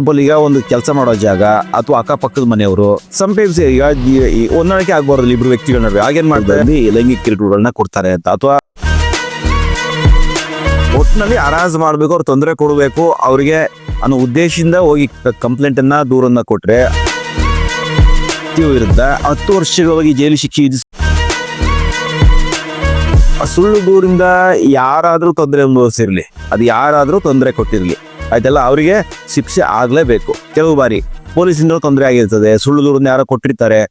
Example ಈಗ ಒಂದು ಕೆಲಸ ಮಾಡೋ ಜಾಗ ಅಥವಾ ಅಕ್ಕಪಕ್ಕದ ಮನೆಯವರು ಸಮಟೈಮ್ಸ್ ಈಗ ಈ- ಹೊಂದಾಣಿಕೆ ಆಗ್ಬಾರ್ದು ಇಬ್ರು ವ್ಯಕ್ತಿಗಳ ನಡುವೆ ಆಗೇನ್ ಮಾಡ್ತಾರೆ? ಲೈಂಗಿಕ ಕಿರುಕುಳಗಳನ್ನ ಕೊಡ್ತಾರೆ ಅಂತ. ಅಥವಾ ಒಟ್ಟಿನಲ್ಲಿ ಅರಾಜ್ ಮಾಡ್ಬೇಕು, ಅವ್ರು ತೊಂದರೆ ಕೊಡಬೇಕು, ಅವರಿಗೆ ಅನ್ನೋ ಉದ್ದೇಶದಿಂದ ಹೋಗಿ ಕಂಪ್ಲೇಂಟ್ ಅನ್ನ ದೂರನ್ನ ಕೊಟ್ರೆ ವಿರುದ್ಧ ಹತ್ತು ವರ್ಷಗಳಾಗಿ ಜೈಲು ಶಿಕ್ಷೆ ವಿಧಿಸ ಸುಳ್ಳು ದೂರಿಂದ ಯಾರಾದರೂ ತೊಂದರೆ ಅನುಭವಿಸಿರಲಿ. ಅದು ಯಾರಾದರೂ ತೊಂದರೆ ಕೊಟ್ಟಿರ್ಲಿ. ಆಯ್ತಲ್ಲ? ಅವರಿಗೆ ಶಿಕ್ಷೆ ಆಗಲೇಬೇಕು. ಕೆಲವು ಬಾರಿ ಪೊಲೀಸಿಂದ ತೊಂದರೆ ಆಗಿರ್ತದೆ. ಸುಳ್ಳು ದೂರನ್ನ ಯಾರೋ ಕೊಟ್ಟಿರ್ತಾರೆ.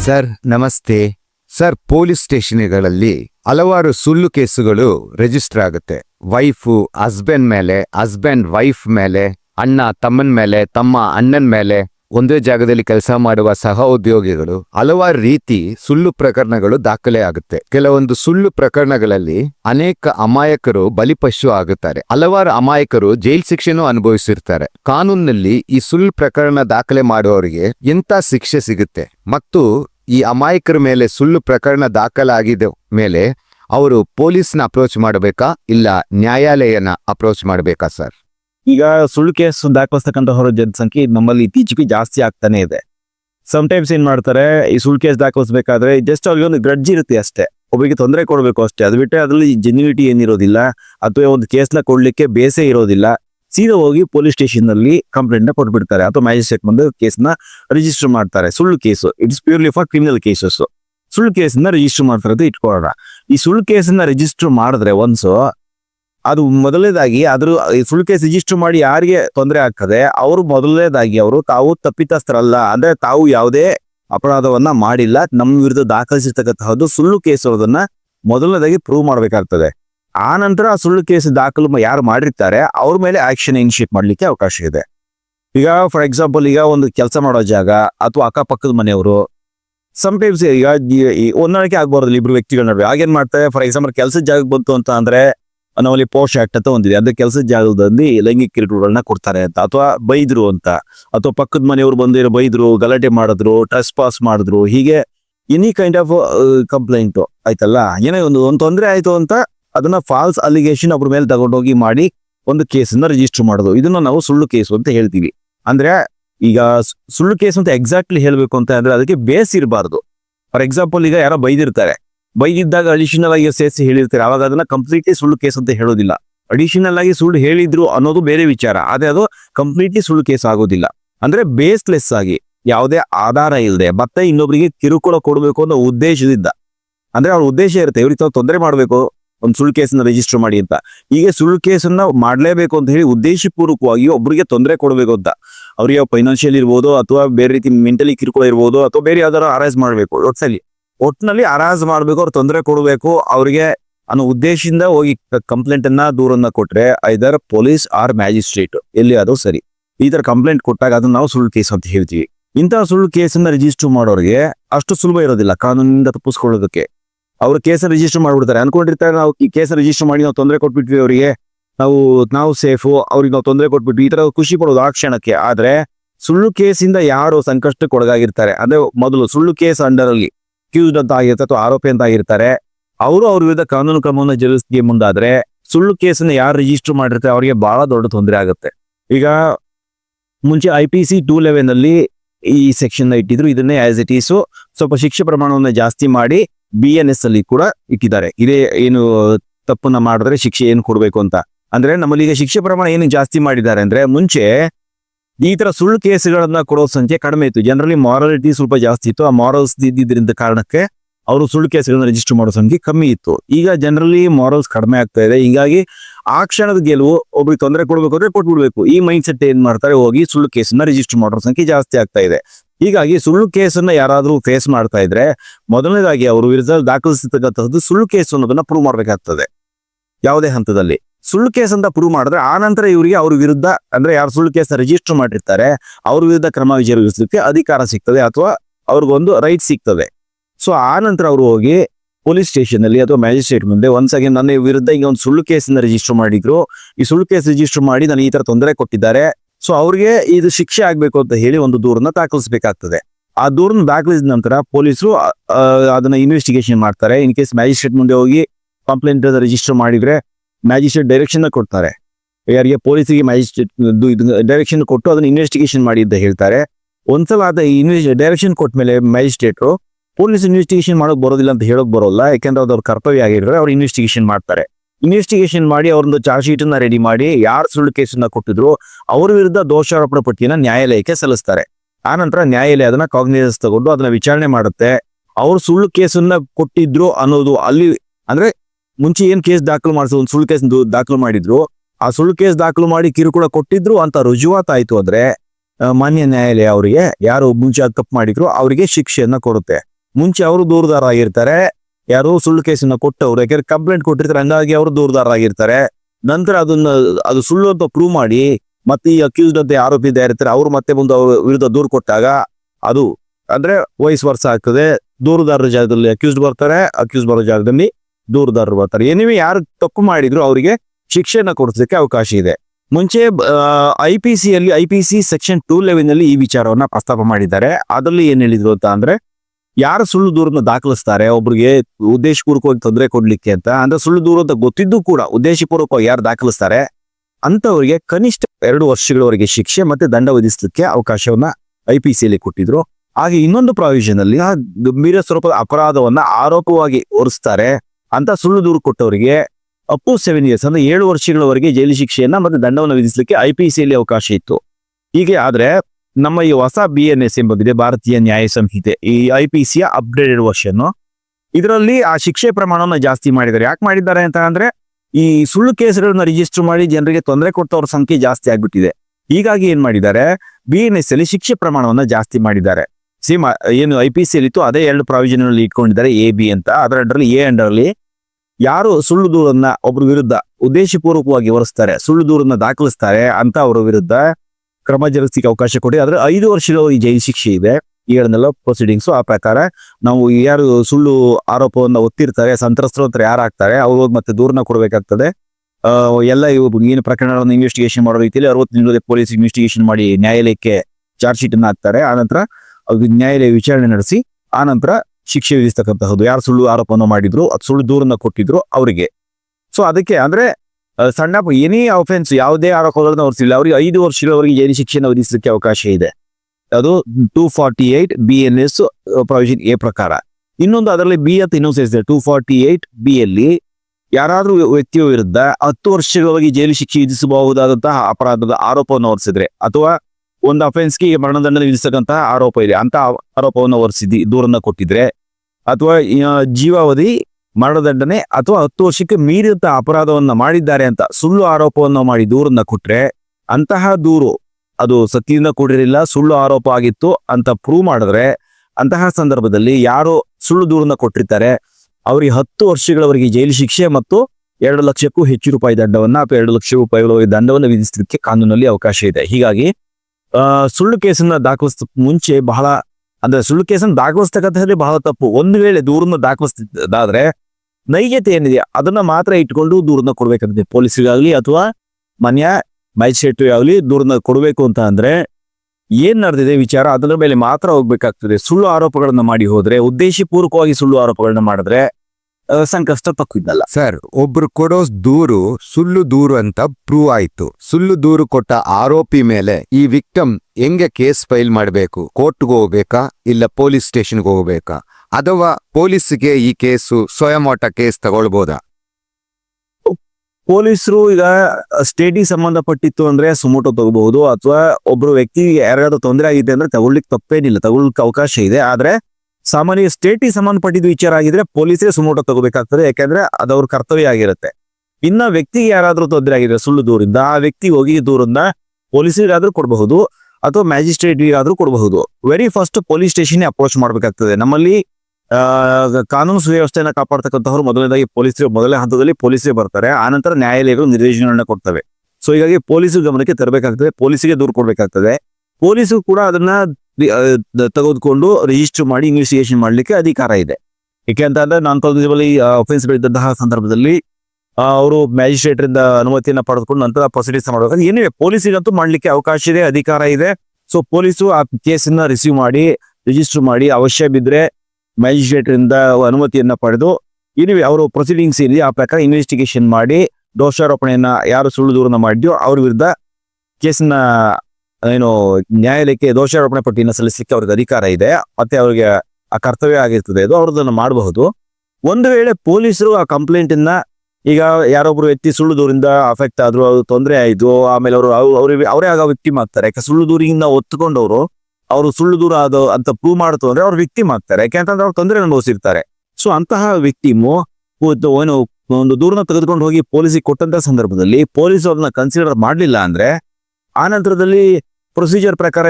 ಸರ್, ನಮಸ್ತೆ. ಸರ್, ಪೊಲೀಸ್ ಸ್ಟೇಷನ್ಗಳಲ್ಲಿ ಹಲವಾರು ಸುಳ್ಳು ಕೇಸುಗಳು ರಿಜಿಸ್ಟರ್ ಆಗುತ್ತೆ. ವೈಫು, ಹಸ್ಬೆಂಡ್ ಮೇಲೆ, ಹಸ್ಬೆಂಡ್ ವೈಫ್ ಮೇಲೆ, ಅಣ್ಣ, ತಮ್ಮನ ಮೇಲೆ, ತಮ್ಮ ಅಣ್ಣನ ಮೇಲೆ. ಒಂದೇ ಜಾಗದಲ್ಲಿ ಕೆಲಸ ಮಾಡುವ ಸಹ ಉದ್ಯೋಗಿಗಳು ಹಲವಾರು ರೀತಿ ಸುಳ್ಳು ಪ್ರಕರಣಗಳು ದಾಖಲೆ ಆಗುತ್ತೆ. ಕೆಲವೊಂದು ಸುಳ್ಳು ಪ್ರಕರಣಗಳಲ್ಲಿ ಅನೇಕ ಅಮಾಯಕರು ಬಲಿಪಶು ಆಗುತ್ತಾರೆ. ಹಲವಾರು ಅಮಾಯಕರು ಜೈಲ್ ಶಿಕ್ಷೆನೂ ಅನುಭವಿಸಿರ್ತಾರೆ. ಕಾನೂನಿನಲ್ಲಿ ಈ ಸುಳ್ಳು ಪ್ರಕರಣ ದಾಖಲೆ ಮಾಡುವವರಿಗೆ ಎಂತ ಶಿಕ್ಷೆ ಸಿಗುತ್ತೆ? ಮತ್ತು ಈ ಅಮಾಯಕರ ಮೇಲೆ ಸುಳ್ಳು ಪ್ರಕರಣ ದಾಖಲಾಗಿದ ಮೇಲೆ ಅವರು ಪೊಲೀಸ್ನ ಅಪ್ರೋಚ್ ಮಾಡಬೇಕಾ ಇಲ್ಲ ನ್ಯಾಯಾಲಯನ ಅಪ್ರೋಚ್ ಮಾಡಬೇಕಾ ಸರ್? ಈಗ ಸುಳ್ಳು ಕೇಸ್ ದಾಖಲಿಸ್ತಕ್ಕಂಥ ಹೊರ ಜನಸಂಖ್ಯೆ ನಮ್ಮಲ್ಲಿ ಇತ್ತೀಚೆಗೆ ಜಾಸ್ತಿ ಆಗ್ತಾನೆ ಇದೆ. ಟೈಮ್ಸ್ ಏನ್ ಮಾಡ್ತಾರೆ, ಈ ಸುಳ್ಳು ಕೇಸ್ ದಾಖಲಿಸ್ಬೇಕಾದ್ರೆ ಜಸ್ಟ್ ಅವ್ರಿಗೆ ಒಂದು ಗ್ರಡ್ಜ್ ಇರುತ್ತೆ ಅಷ್ಟೇ. ಒಬ್ಬರಿಗೆ ತೊಂದರೆ ಕೊಡಬೇಕು ಅಷ್ಟೇ. ಅದು ಬಿಟ್ಟರೆ ಅದರಲ್ಲಿ ಜೆನ್ಯೂನಿಟಿ ಏನಿರೋದಿಲ್ಲ. ಅಥವಾ ಒಂದು ಕೇಸ್ನ ಕೊಡ್ಲಿಕ್ಕೆ ಬೇಸೇ ಇರೋದಿಲ್ಲ. ಸೀದಾ ಹೋಗಿ ಪೊಲೀಸ್ ಸ್ಟೇಷನ್ನಲ್ಲಿ ಕಂಪ್ಲೇಂಟ್ನ ಕೊಟ್ಬಿಡ್ತಾರೆ. ಅಥವಾ ಮ್ಯಾಜಿಸ್ಟ್ರೇಟ್ ಬಂದು ಕೇಸ್ನ ರಿಜಿಸ್ಟರ್ ಮಾಡ್ತಾರೆ. ಸುಳ್ಳು case. It's purely for criminal cases ಸುಳ್ಳು ಕೇಸನ್ನ ರಿಜಿಸ್ಟರ್ ಮಾಡ್ತಾರೆ ಅಂತ ಇಟ್ಕೊಳ್ಳೋಣ. ಈ ಸುಳ್ಳು ಕೇಸನ್ನ ರಿಜಿಸ್ಟರ್ ಮಾಡಿದ್ರೆ ಒನ್ಸು ಅದು ಮೊದಲನೇದಾಗಿ ಅದ್ರ ಸುಳ್ಳು ಕೇಸ್ ರಿಜಿಸ್ಟರ್ ಮಾಡಿ ಯಾರಿಗೆ ತೊಂದರೆ ಆಗ್ತದೆ, ಅವರು ಮೊದಲನೇದಾಗಿ ಅವರು ತಾವು ತಪ್ಪಿತಸ್ಥರಲ್ಲ, ಅಂದ್ರೆ ತಾವು ಯಾವುದೇ ಅಪರಾಧವನ್ನ ಮಾಡಿಲ್ಲ, ನಮ್ಮ ವಿರುದ್ಧ ದಾಖಲಿಸಿರ್ತಕ್ಕಂತಹದ್ದು ಸುಳ್ಳು ಕೇಸ್ ಅದನ್ನ ಮೊದಲನೇದಾಗಿ ಪ್ರೂವ್ ಮಾಡಬೇಕಾಗ್ತದೆ. ಆ ನಂತರ ಆ ಸುಳ್ಳು ಕೇಸ್ ದಾಖಲು ಯಾರು ಮಾಡಿರ್ತಾರೆ, ಅವ್ರ ಮೇಲೆ ಆಕ್ಷನ್ ಇನಿಷಿಯೇಟ್ ಮಾಡ್ಲಿಕ್ಕೆ ಅವಕಾಶ ಇದೆ. ಈಗ ಫಾರ್ ಎಕ್ಸಾಂಪಲ್ ಈಗ ಒಂದು ಕೆಲಸ ಮಾಡೋ ಜಾಗ ಅಥವಾ ಅಕ್ಕಪಕ್ಕದ ಮನೆಯವರು ಸಮಟೈಮ್ಸ್ ಈಗ ಹೊಂದಾಣಿಕೆ ಆಗ್ಬಾರ್ದು ಇಬ್ರು ವ್ಯಕ್ತಿಗಳ ನಡುವೆ ಆಗೇನ್ ಮಾಡ್ತಾರೆ ಫಾರ್ ಎಕ್ಸಾಂಪಲ್ ಕೆಲಸದ ಜಾಗಕ್ಕೆ ಬಂತು ಅಂತ ಅಂದ್ರೆ ನಮ್ಮಲ್ಲಿ ಪೋಷ ಆಕ್ಟ್ ಅಂತ ಒಂದಿದೆ. ಅದೇ ಕೆಲಸದ ಜಾಗದಲ್ಲಿ ಲೈಂಗಿಕ ಕಿರುಕುಳಗಳನ್ನ ಕೊಡ್ತಾರೆ ಅಂತ, ಅಥವಾ ಬೈದ್ರು ಅಂತ, ಅಥವಾ ಪಕ್ಕದ ಮನೆಯವರು ಬಂದಿರೋ ಬೈದ್ರು, ಗಲಾಟೆ ಮಾಡಿದ್ರು ಟಸ್ ಪಾಸ್ ಮಾಡಿದ್ರು, ಹೀಗೆ ಎನಿ ಕೈಂಡ್ ಆಫ್ ಕಂಪ್ಲೇಂಟ್ ಆಯ್ತಲ್ಲ? ಏನೇ ಒಂದು ಒಂದು ತೊಂದರೆ ಆಯ್ತು ಅಂತ ಅದನ್ನ ಫಾಲ್ಸ್ ಅಲಿಗೇಷನ್ ಅವ್ರ ಮೇಲೆ ತಗೊಂಡೋಗಿ ಮಾಡಿ ಒಂದು ಕೇಸನ್ನ ರಿಜಿಸ್ಟರ್ ಮಾಡೋದು. ಇದನ್ನ ನಾವು ಸುಳ್ಳು ಕೇಸು ಅಂತ ಹೇಳ್ತೀವಿ. ಅಂದ್ರೆ ಈಗ ಸುಳ್ಳು ಕೇಸ್ ಅಂತ ಎಕ್ಸಾಕ್ಟ್ಲಿ ಹೇಳ್ಬೇಕು ಅಂತ ಅಂದ್ರೆ ಅದಕ್ಕೆ ಬೇಸ್ ಇರಬಾರ್ದು. ಫಾರ್ ಎಕ್ಸಾಂಪಲ್ ಈಗ ಯಾರೋ ಬೈದಿರ್ತಾರೆ. ಬೈದಿದ್ದಾಗ ಅಡಿಷನಲ್ ಆಗಿ ಸೇರಿಸಿ ಹೇಳಿರ್ತಾರೆ. ಅವಾಗ ಅದನ್ನ ಕಂಪ್ಲೀಟ್ಲಿ ಸುಳ್ಳು ಕೇಸ್ ಅಂತ ಹೇಳೋದಿಲ್ಲ. ಅಡಿಷನಲ್ ಆಗಿ ಸುಳ್ಳು ಹೇಳಿದ್ರು ಅನ್ನೋದು ಬೇರೆ ವಿಚಾರ. ಆದ್ರೆ ಅದು ಕಂಪ್ಲೀಟ್ಲಿ ಸುಳ್ಳು ಕೇಸ್ ಆಗೋದಿಲ್ಲ. ಅಂದ್ರೆ ಬೇಸ್ಲೆಸ್ ಆಗಿ ಯಾವುದೇ ಆಧಾರ ಇಲ್ಲದೆ ಮತ್ತೆ ಇನ್ನೊಬ್ಬರಿಗೆ ಕಿರುಕುಳ ಕೊಡಬೇಕು ಅನ್ನೋ ಉದ್ದೇಶದಿಂದ. ಅಂದ್ರೆ ಅವ್ರ ಉದ್ದೇಶ ಇರುತ್ತೆ. ಇವ್ರಿಗೆ ತಾವು ತೊಂದರೆ ಮಾಡಬೇಕು. ಒಂದು ಸುಳ್ಳು ಕೇಸನ್ನ ರಿಜಿಸ್ಟರ್ ಮಾಡಿ ಅಂತ. ಹೀಗೆ ಸುಳ್ಳು ಕೇಸನ್ನ ಮಾಡಲೇಬೇಕು ಅಂತ ಹೇಳಿ ಉದ್ದೇಶಪೂರ್ವಕವಾಗಿ ಒಬ್ಬರಿಗೆ ತೊಂದರೆ ಕೊಡಬೇಕು ಅಂತ. ಅವರಿಗೆ ಫೈನಾನ್ಷಿಯಲ್ ಇರ್ಬೋದು ಅಥವಾ ಬೇರೆ ರೀತಿ ಮೆಂಟಲಿ ಕಿರುಕುಳ ಇರ್ಬೋದು ಅಥವಾ ಬೇರೆ ಯಾವ್ದಾರು ಅರೇಂಜ್ ಮಾಡಬೇಕು. ಒಟ್ಸಲಿ ಒಟ್ಟಿನಲ್ಲಿ ಅರಾಜ್ ಮಾಡ್ಬೇಕು, ಅವ್ರು ತೊಂದರೆ ಕೊಡಬೇಕು, ಅವ್ರಿಗೆ ಅನ್ನೋ ಉದ್ದೇಶದಿಂದ ಹೋಗಿ ಕಂಪ್ಲೇಂಟ್ ಅನ್ನ ದೂರನ್ನ ಕೊಟ್ರೆ ಐದರ್ ಪೊಲೀಸ್ ಆರ್ ಮ್ಯಾಜಿಸ್ಟ್ರೇಟ್ ಎಲ್ಲಿ ಅದು ಸರಿ. ಈ ತರ ಕಂಪ್ಲೇಂಟ್ ಕೊಟ್ಟಾಗ ಅದನ್ನ ನಾವು ಸುಳ್ಳು ಕೇಸ್ ಅಂತ ಹೇಳ್ತೀವಿ. ಇಂತಹ ಸುಳ್ಳು ಕೇಸನ್ನ ರಿಜಿಸ್ಟರ್ ಮಾಡೋರಿಗೆ ಅಷ್ಟು ಸುಲಭ ಇರೋದಿಲ್ಲ, ಕಾನೂನಿನಿಂದ ತಪ್ಪಿಸ್ಕೊಳ್ಳೋದಕ್ಕೆ. ಅವ್ರ ಕೇಸ್ ರಿಜಿಸ್ಟರ್ ಮಾಡ್ಬಿಡ್ತಾರೆ. ಅನ್ಕೊಂಡಿರ್ತಾರೆ ನಾವು ಈ ಕೇಸ್ ರಿಜಿಸ್ಟರ್ ಮಾಡಿ ನಾವು ತೊಂದರೆ ಕೊಟ್ಬಿಟ್ವಿ ಅವರಿಗೆ, ನಾವು ನಾವು ಸೇಫು ಅವ್ರಿಗೆ ನಾವು ತೊಂದರೆ ಕೊಟ್ಬಿಟ್ವಿ. ಈ ತರ ಖುಷಿ ಪಡೋದು ಆ ಕ್ಷಣಕ್ಕೆ. ಆದ್ರೆ ಸುಳ್ಳು ಕೇಸಿಂದ ಯಾರು ಸಂಕಷ್ಟಕ್ಕೆ ಒಳಗಾಗಿರ್ತಾರೆ. ಅಂದ್ರೆ ಮೊದಲು ಸುಳ್ಳು ಕೇಸ್ ಅಂಡರ್ ಅಲ್ಲಿ. ಅಕ್ಯೂಸ್ಡ್ ಅಂತ ಆಗಿರ್ತಾರೆ ಅಥವಾ ಆರೋಪಿ ಅಂತ ಆಗಿರ್ತಾರೆ ಅವರು ಅವ್ರ ವಿರುದ್ಧ ಕಾನೂನು ಕ್ರಮವನ್ನು ಜರುಗಿಸಿಗೆ ಮುಂದಾದ್ರೆ ಸುಳ್ಳು ಕೇಸನ್ನ ಯಾರು ರಿಜಿಸ್ಟರ್ ಮಾಡಿರ್ತಾರೆ ಅವರಿಗೆ ಬಹಳ ದೊಡ್ಡ ತೊಂದರೆ ಆಗುತ್ತೆ. ಈಗ ಮುಂಚೆ I P C two eleven ಅಲ್ಲಿ ಈ ಸೆಕ್ಷನ್ ಇಟ್ಟಿದ್ರು, ಇದನ್ನೇ ಆಸ್ ಇಟ್ ಈಸು ಸ್ವಲ್ಪ ಶಿಕ್ಷೆ ಪ್ರಮಾಣವನ್ನು ಜಾಸ್ತಿ ಮಾಡಿ ಬಿ ಎನ್ ಎಸ್ ಅಲ್ಲಿ ಕೂಡ ಇಟ್ಟಿದ್ದಾರೆ. ಇದೇ ಏನು ತಪ್ಪನ್ನ ಮಾಡಿದ್ರೆ ಶಿಕ್ಷೆ ಏನು ಕೊಡಬೇಕು ಅಂತ. ಅಂದ್ರೆ ನಮ್ಮಲ್ಲಿ ಈಗ ಶಿಕ್ಷೆ ಪ್ರಮಾಣ ಏನು ಜಾಸ್ತಿ ಮಾಡಿದ್ದಾರೆ ಅಂದ್ರೆ ಮುಂಚೆ ಈ ತರ ಸುಳ್ಳು ಕೇಸ್ಗಳನ್ನ ಕೊಡೋ ಸಂಖ್ಯೆ ಕಡಿಮೆ ಇತ್ತು. ಜನರಲಿ ಮಾರಾಲಿಟಿ ಸ್ವಲ್ಪ ಜಾಸ್ತಿ ಇತ್ತು. ಆ ಮಾರಲ್ಸ್ ಇದ್ದಿದ್ದರಿಂದ ಕಾರಣಕ್ಕೆ ಅವರು ಸುಳ್ಳು ಕೇಸ್ಗಳನ್ನ ರಿಜಿಸ್ಟರ್ ಮಾಡೋ ಸಂಖ್ಯೆ ಕಮ್ಮಿ ಇತ್ತು. ಈಗ ಜನರಲಿ ಮಾರಲ್ಸ್ ಕಡಿಮೆ ಆಗ್ತಾ ಇದೆ. ಹೀಗಾಗಿ ಆ ಕ್ಷಣದ ಗೆಲುವು ಒಬ್ರಿಗೆ ತೊಂದರೆ ಕೊಡ್ಬೇಕು ಅಂದ್ರೆ ಕೊಟ್ಬಿಡ್ಬೇಕು. ಈ ಮೈಂಡ್ ಸೆಟ್ ಏನ್ ಮಾಡ್ತಾರೆ? ಹೋಗಿ ಸುಳ್ಳು ಕೇಸನ್ನ ರಿಜಿಸ್ಟರ್ ಮಾಡೋ ಸಂಖ್ಯೆ ಜಾಸ್ತಿ ಆಗ್ತಾ ಇದೆ. ಹೀಗಾಗಿ ಸುಳ್ಳು ಕೇಸನ್ನ ಯಾರಾದ್ರೂ ಫೇಸ್ ಮಾಡ್ತಾ ಇದ್ರೆ ಮೊದಲನೇದಾಗಿ ಅವರು ವಿರುದ್ಧ ದಾಖಲಿಸತಕ್ಕಂಥದ್ದು ಸುಳ್ಳು ಕೇಸ್ ಅನ್ನೋದನ್ನ ಪ್ರೂವ್ ಮಾಡ್ಬೇಕಾಗ್ತದೆ. ಯಾವುದೇ ಹಂತದಲ್ಲಿ. ಸುಳ್ಳು ಕೇಸ್ ಅಂತ ಪ್ರೂವ್ ಮಾಡಿದ್ರೆ ಆ ನಂತರ ಇವರಿಗೆ ಅವ್ರ ವಿರುದ್ಧ ಅಂದ್ರೆ ಯಾರು ಸುಳ್ಳು ಕೇಸ್ ರಿಜಿಸ್ಟರ್ ಮಾಡಿರ್ತಾರೆ, ಅವ್ರ ವಿರುದ್ಧ ಕ್ರಮ ಜರುಗಿಸಲಿಕ್ಕೆ ಅಧಿಕಾರ ಸಿಗ್ತದೆ ಅಥವಾ ಅವ್ರಿಗೊಂದು ರೈಟ್ ಸಿಗ್ತದೆ. ಸೊ ಆ ನಂತರ ಅವರು ಹೋಗಿ ಪೊಲೀಸ್ ಸ್ಟೇಷನ್ ಅಲ್ಲಿ ಅಥವಾ ಮ್ಯಾಜಿಸ್ಟ್ರೇಟ್ ಮುಂದೆ ಒಂದ್ ಅಗೇನ್ ನನ್ನ ವಿರುದ್ಧ ಈಗ ಒಂದು ಸುಳ್ಳು ಕೇಸಿಂದ ರಿಜಿಸ್ಟರ್ ಮಾಡಿದ್ರು. ಈ ಸುಳ್ಳು ಕೇಸ್ ರಿಜಿಸ್ಟರ್ ಮಾಡಿ ನನಗೆ ಈ ತರ ತೊಂದರೆ ಕೊಟ್ಟಿದ್ದಾರೆ. ಸೊ ಅವ್ರಿಗೆ ಇದು ಶಿಕ್ಷೆ ಆಗ್ಬೇಕು ಅಂತ ಹೇಳಿ ಒಂದು ದೂರನ್ನ ದಾಖಲಿಸಬೇಕಾಗ್ತದೆ. ಆ ದೂರನ್ನ ದಾಖಲಿಸಿದ ನಂತರ ಪೊಲೀಸರು ಅದನ್ನ ಇನ್ವೆಸ್ಟಿಗೇಷನ್ ಮಾಡ್ತಾರೆ. ಇನ್ ಕೇಸ್ ಮ್ಯಾಜಿಸ್ಟ್ರೇಟ್ ಮುಂದೆ ಹೋಗಿ ಕಂಪ್ಲೇಂಟ್ ರಿಜಿಸ್ಟರ್ ಮಾಡಿದ್ರೆ ಮ್ಯಾಜಿಸ್ಟ್ರೇಟ್ ಡೈರೆಕ್ಷನ್ ಕೊಡ್ತಾರೆ. ಯಾರಿಗೆ ಪೊಲೀಸಿಗೆ ಮ್ಯಾಜಿಸ್ಟ್ರೇಟ್ ಡೈರೆಕ್ಷನ್ ಕೊಟ್ಟು ಅದನ್ನ ಇನ್ವೆಸ್ಟಿಗೇಷನ್ ಮಾಡಿ ಅಂತ ಹೇಳ್ತಾರೆ. ಒಂದ್ಸಲ ಅದ ಡೈರೆಕ್ಷನ್ ಕೊಟ್ಮೇಲೆ ಮ್ಯಾಜಿಸ್ಟ್ರೇಟ್ರು ಪೊಲೀಸ್ ಇನ್ವೆಸ್ಟಿಗೇಷನ್ ಮಾಡೋಕೆ ಬರೋದಿಲ್ಲ ಅಂತ ಹೇಳೋಕೆ ಬರೋಲ್ಲ, ಯಾಕೆಂದ್ರೆ ಅವ್ರ ಕರ್ತವ್ಯ ಆಗಿರೋ ಅವ್ರು ಇನ್ವೆಸ್ಟಿಗೇಷನ್ ಮಾಡ್ತಾರೆ. ಇನ್ವೆಸ್ಟಿಗೇಷನ್ ಮಾಡಿ ಅವ್ರೊಂದು ಚಾರ್ಜ್ ಶೀಟ್ ಅನ್ನ ರೆಡಿ ಮಾಡಿ ಯಾರು ಸುಳ್ಳು ಕೇಸನ್ನ ಕೊಟ್ಟಿದ್ರು ಅವ್ರ ವಿರುದ್ಧ ದೋಷಾರೋಪಣ ಪಟ್ಟಿಯನ್ನ ನ್ಯಾಯಾಲಯಕ್ಕೆ ಸಲ್ಲಿಸ್ತಾರೆ. ಆನಂತರ ನ್ಯಾಯಾಲಯ ಅದನ್ನ ಕಾಗ್ನೈಸ್ ತಗೊಂಡು ಅದನ್ನ ವಿಚಾರಣೆ ಮಾಡುತ್ತೆ. ಅವ್ರು ಸುಳ್ಳು ಕೇಸನ್ನ ಕೊಟ್ಟಿದ್ರು ಅನ್ನೋದು ಅಲ್ಲಿ ಅಂದ್ರೆ ಮುಂಚೆ ಏನ್ ಕೇಸ್ ದಾಖಲು ಮಾಡಿಸೋ, ಒಂದು ಸುಳ್ಳು ಕೇಸ್ ದಾಖಲು ಮಾಡಿದ್ರು, ಆ ಸುಳ್ಳು ಕೇಸ್ ದಾಖಲು ಮಾಡಿ ಕಿರುಕುಳ ಕೊಟ್ಟಿದ್ರು ಅಂತ ರುಜುವಾತಾಯ್ತು ಅಂದ್ರೆ ಮಾನ್ಯ ನ್ಯಾಯಾಲಯ ಅವರಿಗೆ, ಯಾರು ಮುಂಚೆ ತಪ್ಪು ಮಾಡಿದ್ರು, ಅವರಿಗೆ ಶಿಕ್ಷೆಯನ್ನ ಕೊಡುತ್ತೆ. ಮುಂಚೆ ಅವರು ದೂರದಾರ ಆಗಿರ್ತಾರೆ ಯಾರೋ ಸುಳ್ಳು ಕೇಸನ್ನ ಕೊಟ್ಟವ್ರು, ಯಾಕಂದ್ರೆ ಕಂಪ್ಲೇಂಟ್ ಕೊಟ್ಟಿರ್ತಾರೆ, ಹಂಗಾಗಿ ಅವರು ದೂರದಾರ ಆಗಿರ್ತಾರೆ ನಂತರ ಅದನ್ನ, ಅದು ಸುಳ್ಳು ಅಂತ ಪ್ರೂವ್ ಮಾಡಿ, ಮತ್ತೆ ಈ ಅಕ್ಯೂಸ್ಡ್ ಅಂತ ಆರೋಪಿ ಇರ್ತಾರೆ, ಅವ್ರು ಮತ್ತೆ ಮುಂದೆ ಅವ್ರ ವಿರುದ್ಧ ದೂರು ಕೊಟ್ಟಾಗ, ಅದು, ಅಂದ್ರೆ ವಯಸ್ಸು ವರ್ಷ ಆಗ್ತದೆ. ದೂರದಾರರ ಜಾಗದಲ್ಲಿ ಅಕ್ಯೂಸ್ಡ್ ಬರ್ತಾರೆ ಅಕ್ಯೂಸ್ ಬರೋ ಜಾಗದಲ್ಲಿ ದೂರದಾರರು ಬರ್ತಾರೆ. ಏನಿವೆ ಯಾರು ತಪ್ಪು ಮಾಡಿದ್ರು ಅವರಿಗೆ ಶಿಕ್ಷೆಯನ್ನ ಕೊಡಿಸೋದಕ್ಕೆ ಅವಕಾಶ ಇದೆ. ಮುಂಚೆ ಐ ಪಿ ಸಿ ಅಲ್ಲಿ I P C section two ಲೆವೆನ್ನಲ್ಲಿ ಈ ವಿಚಾರವನ್ನ ಪ್ರಸ್ತಾಪ ಮಾಡಿದ್ದಾರೆ. ಅದರಲ್ಲಿ ಏನ್ ಹೇಳಿದ್ರು ಅಂತ ಅಂದ್ರೆ, ಯಾರು ಸುಳ್ಳು ದೂರನ್ನ ದಾಖಲಿಸ್ತಾರೆ, ಒಬ್ರಿಗೆ ಉದ್ದೇಶಪೂರ್ವಕವಾಗಿ ತೊಂದರೆ ಕೊಡ್ಲಿಕ್ಕೆ ಅಂತ. ಅಂದ್ರೆ ಸುಳ್ಳು ದೂರ ಅಂತ ಗೊತ್ತಿದ್ದು ಕೂಡ ಉದ್ದೇಶಪೂರ್ವಕವಾಗಿ ಯಾರು ದಾಖಲಿಸ್ತಾರೆ ಅಂತವರಿಗೆ ಕನಿಷ್ಠ ಎರಡು ವರ್ಷಗಳವರೆಗೆ ಶಿಕ್ಷೆ ಮತ್ತೆ ದಂಡ ವಿಧಿಸಲಿಕ್ಕೆ ಅವಕಾಶವನ್ನ ಐ ಪಿ ಸಿಯಲ್ಲಿ ಕೊಟ್ಟಿದ್ರು. ಹಾಗೆ ಇನ್ನೊಂದು ಪ್ರಾವಿಷನ್ ಅಲ್ಲಿ ಗಂಭೀರ ಸ್ವರೂಪದ ಅಪರಾಧವನ್ನ ಆರೋಪವಾಗಿ ಹೊರಿಸ್ತಾರೆ. ಅಂತ ಸುಳ್ಳು ದೂರು ಕೊಟ್ಟವರಿಗೆ ಅಪ್ ಟು ಸೆವೆನ್ ಇಯರ್ಸ್ ಅಂದ್ರೆ ಏಳು ವರ್ಷಗಳವರೆಗೆ ಜೈಲು ಶಿಕ್ಷೆಯನ್ನ ಮತ್ತೆ ದಂಡವನ್ನು ವಿಧಿಸಲಿಕ್ಕೆ ಐ ಪಿ ಸಿಯಲ್ಲಿ ಅವಕಾಶ ಇತ್ತು. ಹೀಗೆ ಆದ್ರೆ ನಮ್ಮ ಈ ಹೊಸ ಬಿ ಎನ್ ಎಸ್ ಎಂಬುದಿದೆ, ಭಾರತೀಯ ನ್ಯಾಯ ಸಂಹಿತೆ, ಈ ಐ ಪಿ ಸಿಯ ಅಪ್ಡೇಟೆಡ್ ವರ್ಷನ್ ಇದರಲ್ಲಿ ಆ ಶಿಕ್ಷೆ ಪ್ರಮಾಣವನ್ನು ಜಾಸ್ತಿ ಮಾಡಿದ್ದಾರೆ. ಯಾಕೆ ಮಾಡಿದ್ದಾರೆ ಅಂತ ಅಂದ್ರೆ ಈ ಸುಳ್ಳು ಕೇಸುಗಳನ್ನ ರಿಜಿಸ್ಟರ್ ಮಾಡಿ ಜನರಿಗೆ ತೊಂದರೆ ಕೊಟ್ಟವ್ರ ಸಂಖ್ಯೆ ಜಾಸ್ತಿ ಆಗ್ಬಿಟ್ಟಿದೆ. ಹೀಗಾಗಿ ಏನ್ ಮಾಡಿದ್ದಾರೆ? ಬಿ ಎನ್ ಎಸ್ ಅಲ್ಲಿ ಶಿಕ್ಷೆ ಪ್ರಮಾಣವನ್ನ ಜಾಸ್ತಿ ಮಾಡಿದ್ದಾರೆ. ಸೇಮ್, ಏನು ಐ ಪಿ ಸಿ ಅಲ್ಲಿತ್ತು ಅದೇ ಎರಡು ಪ್ರಾವಿಷನ್ ಇಟ್ಕೊಂಡಿದ್ದಾರೆ ಎ ಬಿ ಅಂತ. ಅದರ ಅಂಡರ್ಲಿ ಎ ಅಂಡರ್ಲಿ ಯಾರು ಸುಳ್ಳು ದೂರನ್ನ ಒಬ್ಬರ ವಿರುದ್ಧ ಉದ್ದೇಶಪೂರ್ವಕವಾಗಿ ಹೊರಿಸ್ತಾರೆ, ಸುಳ್ಳು ದೂರನ್ನ ದಾಖಲಿಸ್ತಾರೆ ಅಂತ ಅವರ ವಿರುದ್ಧ ಕ್ರಮ ಜರುಗಿಸಲಿಕ್ಕೆ ಅವಕಾಶ ಕೊಡಿ. ಆದ್ರೆ ಐದು ಈ ಜೈಲು ಶಿಕ್ಷೆ ಇದೆ. ಈ ಹೇಳಿದ್ನೆಲ್ಲ ಪ್ರೊಸೀಡಿಂಗ್ಸ್ ಆ ಪ್ರಕಾರ ನಾವು ಯಾರು ಸುಳ್ಳು ಆರೋಪವನ್ನ ಒತ್ತಿರ್ತಾರೆ, ಸಂತ್ರಸ್ತರು ಹತ್ರ ಯಾರಾಗ್ತಾರೆ ಅವ್ರು ಹೋಗಿ ಮತ್ತೆ ದೂರನ ಕೊಡಬೇಕಾಗ್ತದೆ. ಎಲ್ಲ ಏನು ಪ್ರಕರಣಗಳನ್ನು ಇನ್ವೆಸ್ಟಿಗೇಷನ್ ಮಾಡೋ ರೀತಿಯಲ್ಲಿ ಅರವತ್ತು ದಿನದ ಪೊಲೀಸ್ ಇನ್ವೆಸ್ಟಿಗೇಷನ್ ಮಾಡಿ ನ್ಯಾಯಾಲಯಕ್ಕೆ ಚಾರ್ಜ್ ಶೀಟ್ ಅನ್ನ ಹಾಕ್ತಾರೆ. ಆನಂತರ ನ್ಯಾಯಾಲಯ ವಿಚಾರಣೆ ನಡೆಸಿ ಆನಂತರ ಶಿಕ್ಷೆ ವಿಧಿಸ್ತಕ್ಕಂತಹದ್ದು. ಯಾರು ಸುಳ್ಳು ಆರೋಪವನ್ನು ಮಾಡಿದ್ರು, ಅದು ಸುಳ್ಳು ದೂರನ್ನ ಕೊಟ್ಟಿದ್ರು ಅವರಿಗೆ. ಸೊ ಅದಕ್ಕೆ ಅಂದ್ರೆ ಸಣ್ಣ ಎನಿ ಅಫೆನ್ಸ್ ಯಾವುದೇ ಆರೋಪಗಳನ್ನ ಹೊರಿಸಿಲ್ಲ ಅವರಿಗೆ ಐದು ವರ್ಷಗಳವರೆಗೆ ಜೈಲು ಶಿಕ್ಷೆಯನ್ನು ವಿಧಿಸಲಿಕ್ಕೆ ಅವಕಾಶ ಇದೆ. ಅದು two forty eight B N S provision A ಪ್ರಕಾರ. ಇನ್ನೊಂದು ಅದರಲ್ಲಿ ಬಿ ಅಂತ ಇನ್ನೊಂದು ಸೇರಿಸಿದೆ. ಟೂ ಫಾರ್ಟಿ ಏಟ್ ಬಿ ಅಲ್ಲಿ ಯಾರಾದ್ರೂ ವ್ಯಕ್ತಿಯ ವಿರುದ್ಧ ಹತ್ತು ವರ್ಷಗಳವರೆಗೆ ಜೈಲು ಶಿಕ್ಷೆ ವಿಧಿಸಬಹುದಾದಂತಹ ಅಪರಾಧದ ಆರೋಪವನ್ನು ಹೊರಿಸಿದ್ರೆ, ಅಥವಾ ಒಂದು ಅಫೆನ್ಸ್ಗೆ ಮರಣದಂಡನೆ ವಿಧಿಸತಕ್ಕಂತಹ ಆರೋಪ ಇದೆ. ಅಂತ ಆರೋಪವನ್ನು ಹೊರಿಸಿದ್ದಿ ದೂರನ್ನ ಕೊಟ್ಟಿದ್ರೆ ಅಥವಾ ಜೀವಾವಧಿ ಮರಣದಂಡನೆ ಅಥವಾ ಹತ್ತು ವರ್ಷಕ್ಕೆ ಮೀರಿದಂತಹ ಅಪರಾಧವನ್ನ ಮಾಡಿದ್ದಾರೆ ಅಂತ ಸುಳ್ಳು ಆರೋಪವನ್ನು ಮಾಡಿ ದೂರನ್ನ ಕೊಟ್ರೆ ಅಂತಹ ದೂರು ಅದು ಸತ್ಯದಿಂದ ಕೂಡಿರಲಿಲ್ಲ, ಸುಳ್ಳು ಆರೋಪ ಆಗಿತ್ತು ಅಂತ ಪ್ರೂವ್ ಮಾಡಿದ್ರೆ ಅಂತಹ ಸಂದರ್ಭದಲ್ಲಿ ಯಾರು ಸುಳ್ಳು ದೂರನ್ನ ಕೊಟ್ಟಿರ್ತಾರೆ, ಅವರಿಗೆ ಹತ್ತು ವರ್ಷಗಳವರೆಗೆ ಜೈಲು ಶಿಕ್ಷೆ ಮತ್ತು ಎರಡು ಲಕ್ಷಕ್ಕೂ ಹೆಚ್ಚು ರೂಪಾಯಿ ದಂಡವನ್ನ ಅಥವಾ ಎರಡು ಲಕ್ಷ ರೂಪಾಯಿಗಳವರೆಗೆ ದಂಡವನ್ನು ವಿಧಿಸಲಿಕ್ಕೆ ಕಾನೂನಲ್ಲಿ ಅವಕಾಶ ಇದೆ. ಹೀಗಾಗಿ ಸುಳ್ಳು ಕೇಸನ್ನ ದಾಖಲಿಸ ಮುಂಚೆ ಬಹಳ, ಅಂದ್ರೆ ಸುಳ್ಳು ಕೇಸನ್ನು ದಾಖಲಿಸ್ತಕ್ಕಂಥದ್ದೇ ಬಹಳ ತಪ್ಪು. ಒಂದು ವೇಳೆ ದೂರನ್ನ ದಾಖಲಿಸ್ತಿದ್ದಾದ್ರೆ ನೈಜತೆ ಏನಿದೆ? ಅದನ್ನ ಮಾತ್ರ ಇಟ್ಕೊಂಡು ದೂರನ್ನ ಕೊಡ್ಬೇಕಾಗುತ್ತೆ. ಪೊಲೀಸರಿಗಾಗ್ಲಿ ಅಥವಾ ಮನ್ಯ ಮ್ಯಾಜಿಸ್ಟ್ರೇಟ್ ಆಗಲಿ ದೂರನ್ನ ಕೊಡಬೇಕು ಅಂತ ಅಂದ್ರೆ ಏನ್ ನಡೆದಿದೆ ವಿಚಾರ? ಅದರ ಮೇಲೆ ಮಾತ್ರ ಹೋಗ್ಬೇಕಾಗ್ತದೆ. ಸುಳ್ಳು ಆರೋಪಗಳನ್ನ ಮಾಡಿ ಹೋದ್ರೆ, ಉದ್ದೇಶಪೂರ್ವಕವಾಗಿ ಸುಳ್ಳು ಆರೋಪಗಳನ್ನ ಮಾಡಿದ್ರೆ ಸಂಕಷ್ಟ ತಕ್ಕಿದ್ದಲ್ಲ ಸರ್ ಒಬ್ರು ಕೊಡೋ ದೂರು ಸುಳ್ಳು ದೂರು ಅಂತ ಪ್ರೂವ್ ಆಯ್ತು. ಸುಳ್ಳು ದೂರು ಕೊಟ್ಟ ಆರೋಪಿ ಮೇಲೆ ಈ ವಿಕ್ಟಮ್ ಹೆಂಗೆ ಕೇಸ್ ಫೈಲ್ ಮಾಡಬೇಕು? ಕೋರ್ಟ್ಗೆ ಹೋಗ್ಬೇಕಾ? ಇಲ್ಲ ಪೊಲೀಸ್ ಸ್ಟೇಷನ್ಗೆ ಹೋಗ್ಬೇಕಾ? ಅಥವಾ ಪೊಲೀಸ್ಗೆ ಈ ಕೇಸು ಸ್ವಯಂವಟ ಕೇಸ್ ತಗೊಳ್ಬೋದಾ? ಪೊಲೀಸರು ಈಗ ಸ್ಟೇಟಿಗೆ ಸಂಬಂಧಪಟ್ಟಿತ್ತು ಅಂದ್ರೆ ಸುಮೋಟೋ ತಗೋಬಹುದು ಅಥವಾ ಒಬ್ರು ವ್ಯಕ್ತಿಗೆ ಯಾರಾದ್ರೂ ತೊಂದರೆ ಆಗಿದೆ ಅಂದ್ರೆ ತಗೊಳ್ಳಿಕ್ ತಪ್ಪೇನಿಲ್ಲ. ತಗೊಳ್ಳಿಕ್ಕೆ ಅವಕಾಶ ಇದೆ ಆದ್ರೆ ಸಾಮಾನ್ಯ ಸ್ಟೇಟಿಗೆ ಸಂಬಂಧಪಟ್ಟಿದ್ದು ವಿಚಾರ ಆಗಿದ್ರೆ ಪೊಲೀಸರೇ ಸುಮೋಟ ತಗೋಬೇಕಾಗ್ತದೆ, ಯಾಕಂದ್ರೆ ಅದು ಅವ್ರ ಕರ್ತವ್ಯ ಆಗಿರುತ್ತೆ. ಇನ್ನ ವ್ಯಕ್ತಿಗೆ ಯಾರಾದ್ರೂ ತೊಂದರೆ ಆಗಿದೆ ಸುಳ್ಳು ದೂರಿಂದ, ಆ ವ್ಯಕ್ತಿ ಹೋಗಿ ದೂರನ್ನ ಪೊಲೀಸರಿಗಾದ್ರೂ ಕೊಡಬಹುದು ಅಥವಾ ಮ್ಯಾಜಿಸ್ಟ್ರೇಟ್ಗಾದ್ರೂ ಕೊಡಬಹುದು. Very first police station approach ಮಾಡ್ಬೇಕಾಗ್ತದೆ. ನಮ್ಮಲ್ಲಿ ಕಾನೂನು ಸುವ್ಯವಸ್ಥೆಯನ್ನ ಕಾಪಾಡ್ತಕ್ಕಂಥವ್ರು ಮೊದಲನೇದಾಗಿ ಪೊಲೀಸರು, ಮೊದಲನೇ ಹಂತದಲ್ಲಿ ಪೊಲೀಸರೇ ಬರ್ತಾರೆ. ಆನಂತರ ನ್ಯಾಯಾಲಯಗಳು ನಿರ್ದೇಶನಗಳನ್ನ ಕೊಡ್ತವೆ. ಸೊ ಹೀಗಾಗಿ ಪೊಲೀಸರು ಗಮನಕ್ಕೆ ತರಬೇಕಾಗ್ತದೆ ಪೊಲೀಸಿಗೆ ದೂರು ಕೊಡಬೇಕಾಗ್ತದೆ. ಪೊಲೀಸರು ಕೂಡ ಅದನ್ನ ತೆಗೆದುಕೊಂಡು ರಿಜಿಸ್ಟರ್ ಮಾಡಿ ಇನ್ವೆಸ್ಟಿಗೇಷನ್ ಮಾಡಲಿಕ್ಕೆ ಅಧಿಕಾರ ಇದೆ. ಏಕೆ ಅಂತ ಅಂದ್ರೆ ನಾನ್ ಕಾಗ್ನಿಸಬಲ್ ಅಫೆನ್ಸ್ಗಳಿದ್ದಂತಹ ಸಂದರ್ಭದಲ್ಲಿ ಅವರು ಮ್ಯಾಜಿಸ್ಟ್ರೇಟ್ ಇಂದ ಅನುಮತಿಯನ್ನ ಪಡೆದುಕೊಂಡು ನಂತರ ಪ್ರೊಸೀಡಿಂಗ್ಸ್ ಮಾಡಬೇಕು ಏನಿವೆ, ಪೊಲೀಸಿಗಂತೂ ಮಾಡಲಿಕ್ಕೆ ಅವಕಾಶ ಇದೆ, ಅಧಿಕಾರ ಇದೆ. ಸೊ ಪೊಲೀಸು ಆ ಕೇಸನ್ನ ರಿಸೀವ್ ಮಾಡಿ ರಿಜಿಸ್ಟರ್ ಮಾಡಿ, ಅವಶ್ಯ ಬಿದ್ರೆ ಮ್ಯಾಜಿಸ್ಟ್ರೇಟ್ ಇಂದ ಅನುಮತಿಯನ್ನ ಪಡೆದು, ಏನಿವೆ, ಅವರು ಪ್ರೊಸೀಡಿಂಗ್ಸ್ ಇಲ್ಲಿ ಆ ಪ್ರಕಾರ ಇನ್ವೆಸ್ಟಿಗೇಷನ್ ಮಾಡಿ, ದೋಷಾರೋಪಣೆಯನ್ನ ಯಾರು ಸುಳ್ಳು ದೂರನ್ನ ಮಾಡಿದ್ಯೋ ಅವ್ರ ವಿರುದ್ಧ ಕೇಸನ್ನ ಏನು ನ್ಯಾಯಾಲಯಕ್ಕೆ ದೋಷಾರೋಪಣೆ ಪಟ್ಟಿಯನ್ನು ಸಲ್ಲಿಸಲಿಕ್ಕೆ ಅವ್ರಿಗೆ ಅಧಿಕಾರ ಇದೆ, ಮತ್ತೆ ಅವ್ರಿಗೆ ಆ ಕರ್ತವ್ಯ ಆಗಿರ್ತದೆ, ಅದು ಅವ್ರದನ್ನು ಮಾಡಬಹುದು. ಒಂದು ವೇಳೆ ಪೊಲೀಸರು ಆ ಕಂಪ್ಲೇಂಟ್ ಇಂದ ಈಗ ಯಾರೊಬ್ರು ವ್ಯಕ್ತಿ ಸುಳ್ಳು ದೂರಿಂದ ಅಫೆಕ್ಟ್ ಆದ್ರು, ಅದು ತೊಂದರೆ ಆಯ್ತು, ಆಮೇಲೆ ಅವರು ಅವ್ರಿಗೆ, ಅವರೇ ಆಗ ವ್ಯಕ್ತಿ ಮಾಡ್ತಾರೆ ಯಾಕೆ ಸುಳ್ಳು ದೂರಿಂದ ಒತ್ತುಕೊಂಡವರು ಅವರು ಸುಳ್ಳು ದೂರ ಅದು ಅಂತ ಪ್ರೂವ್ ಮಾಡ್ತು ಅಂದ್ರೆ ಅವ್ರು ವಿಕ್ಟಿಮ್ ಆಗ್ತಾರೆ. ಯಾಕೆಂತಂದ್ರೆ ಅವ್ರು ತೊಂದರೆ ಅನುಭವಿಸಿರ್ತಾರೆ. ಸೊ ಅಂತಹ ವಿಕ್ಟಿಮು ಏನು, ಒಂದು ದೂರನ ತೆಗೆದುಕೊಂಡು ಹೋಗಿ ಪೊಲೀಸಿಗೆ ಕೊಟ್ಟಂತ ಸಂದರ್ಭದಲ್ಲಿ ಪೊಲೀಸ್ ಅವ್ರನ್ನ ಕನ್ಸಿಡರ್ ಮಾಡ್ಲಿಲ್ಲ ಅಂದ್ರೆ, ಆ ನಂತರದಲ್ಲಿ ಪ್ರೊಸೀಜರ್ ಪ್ರಕಾರ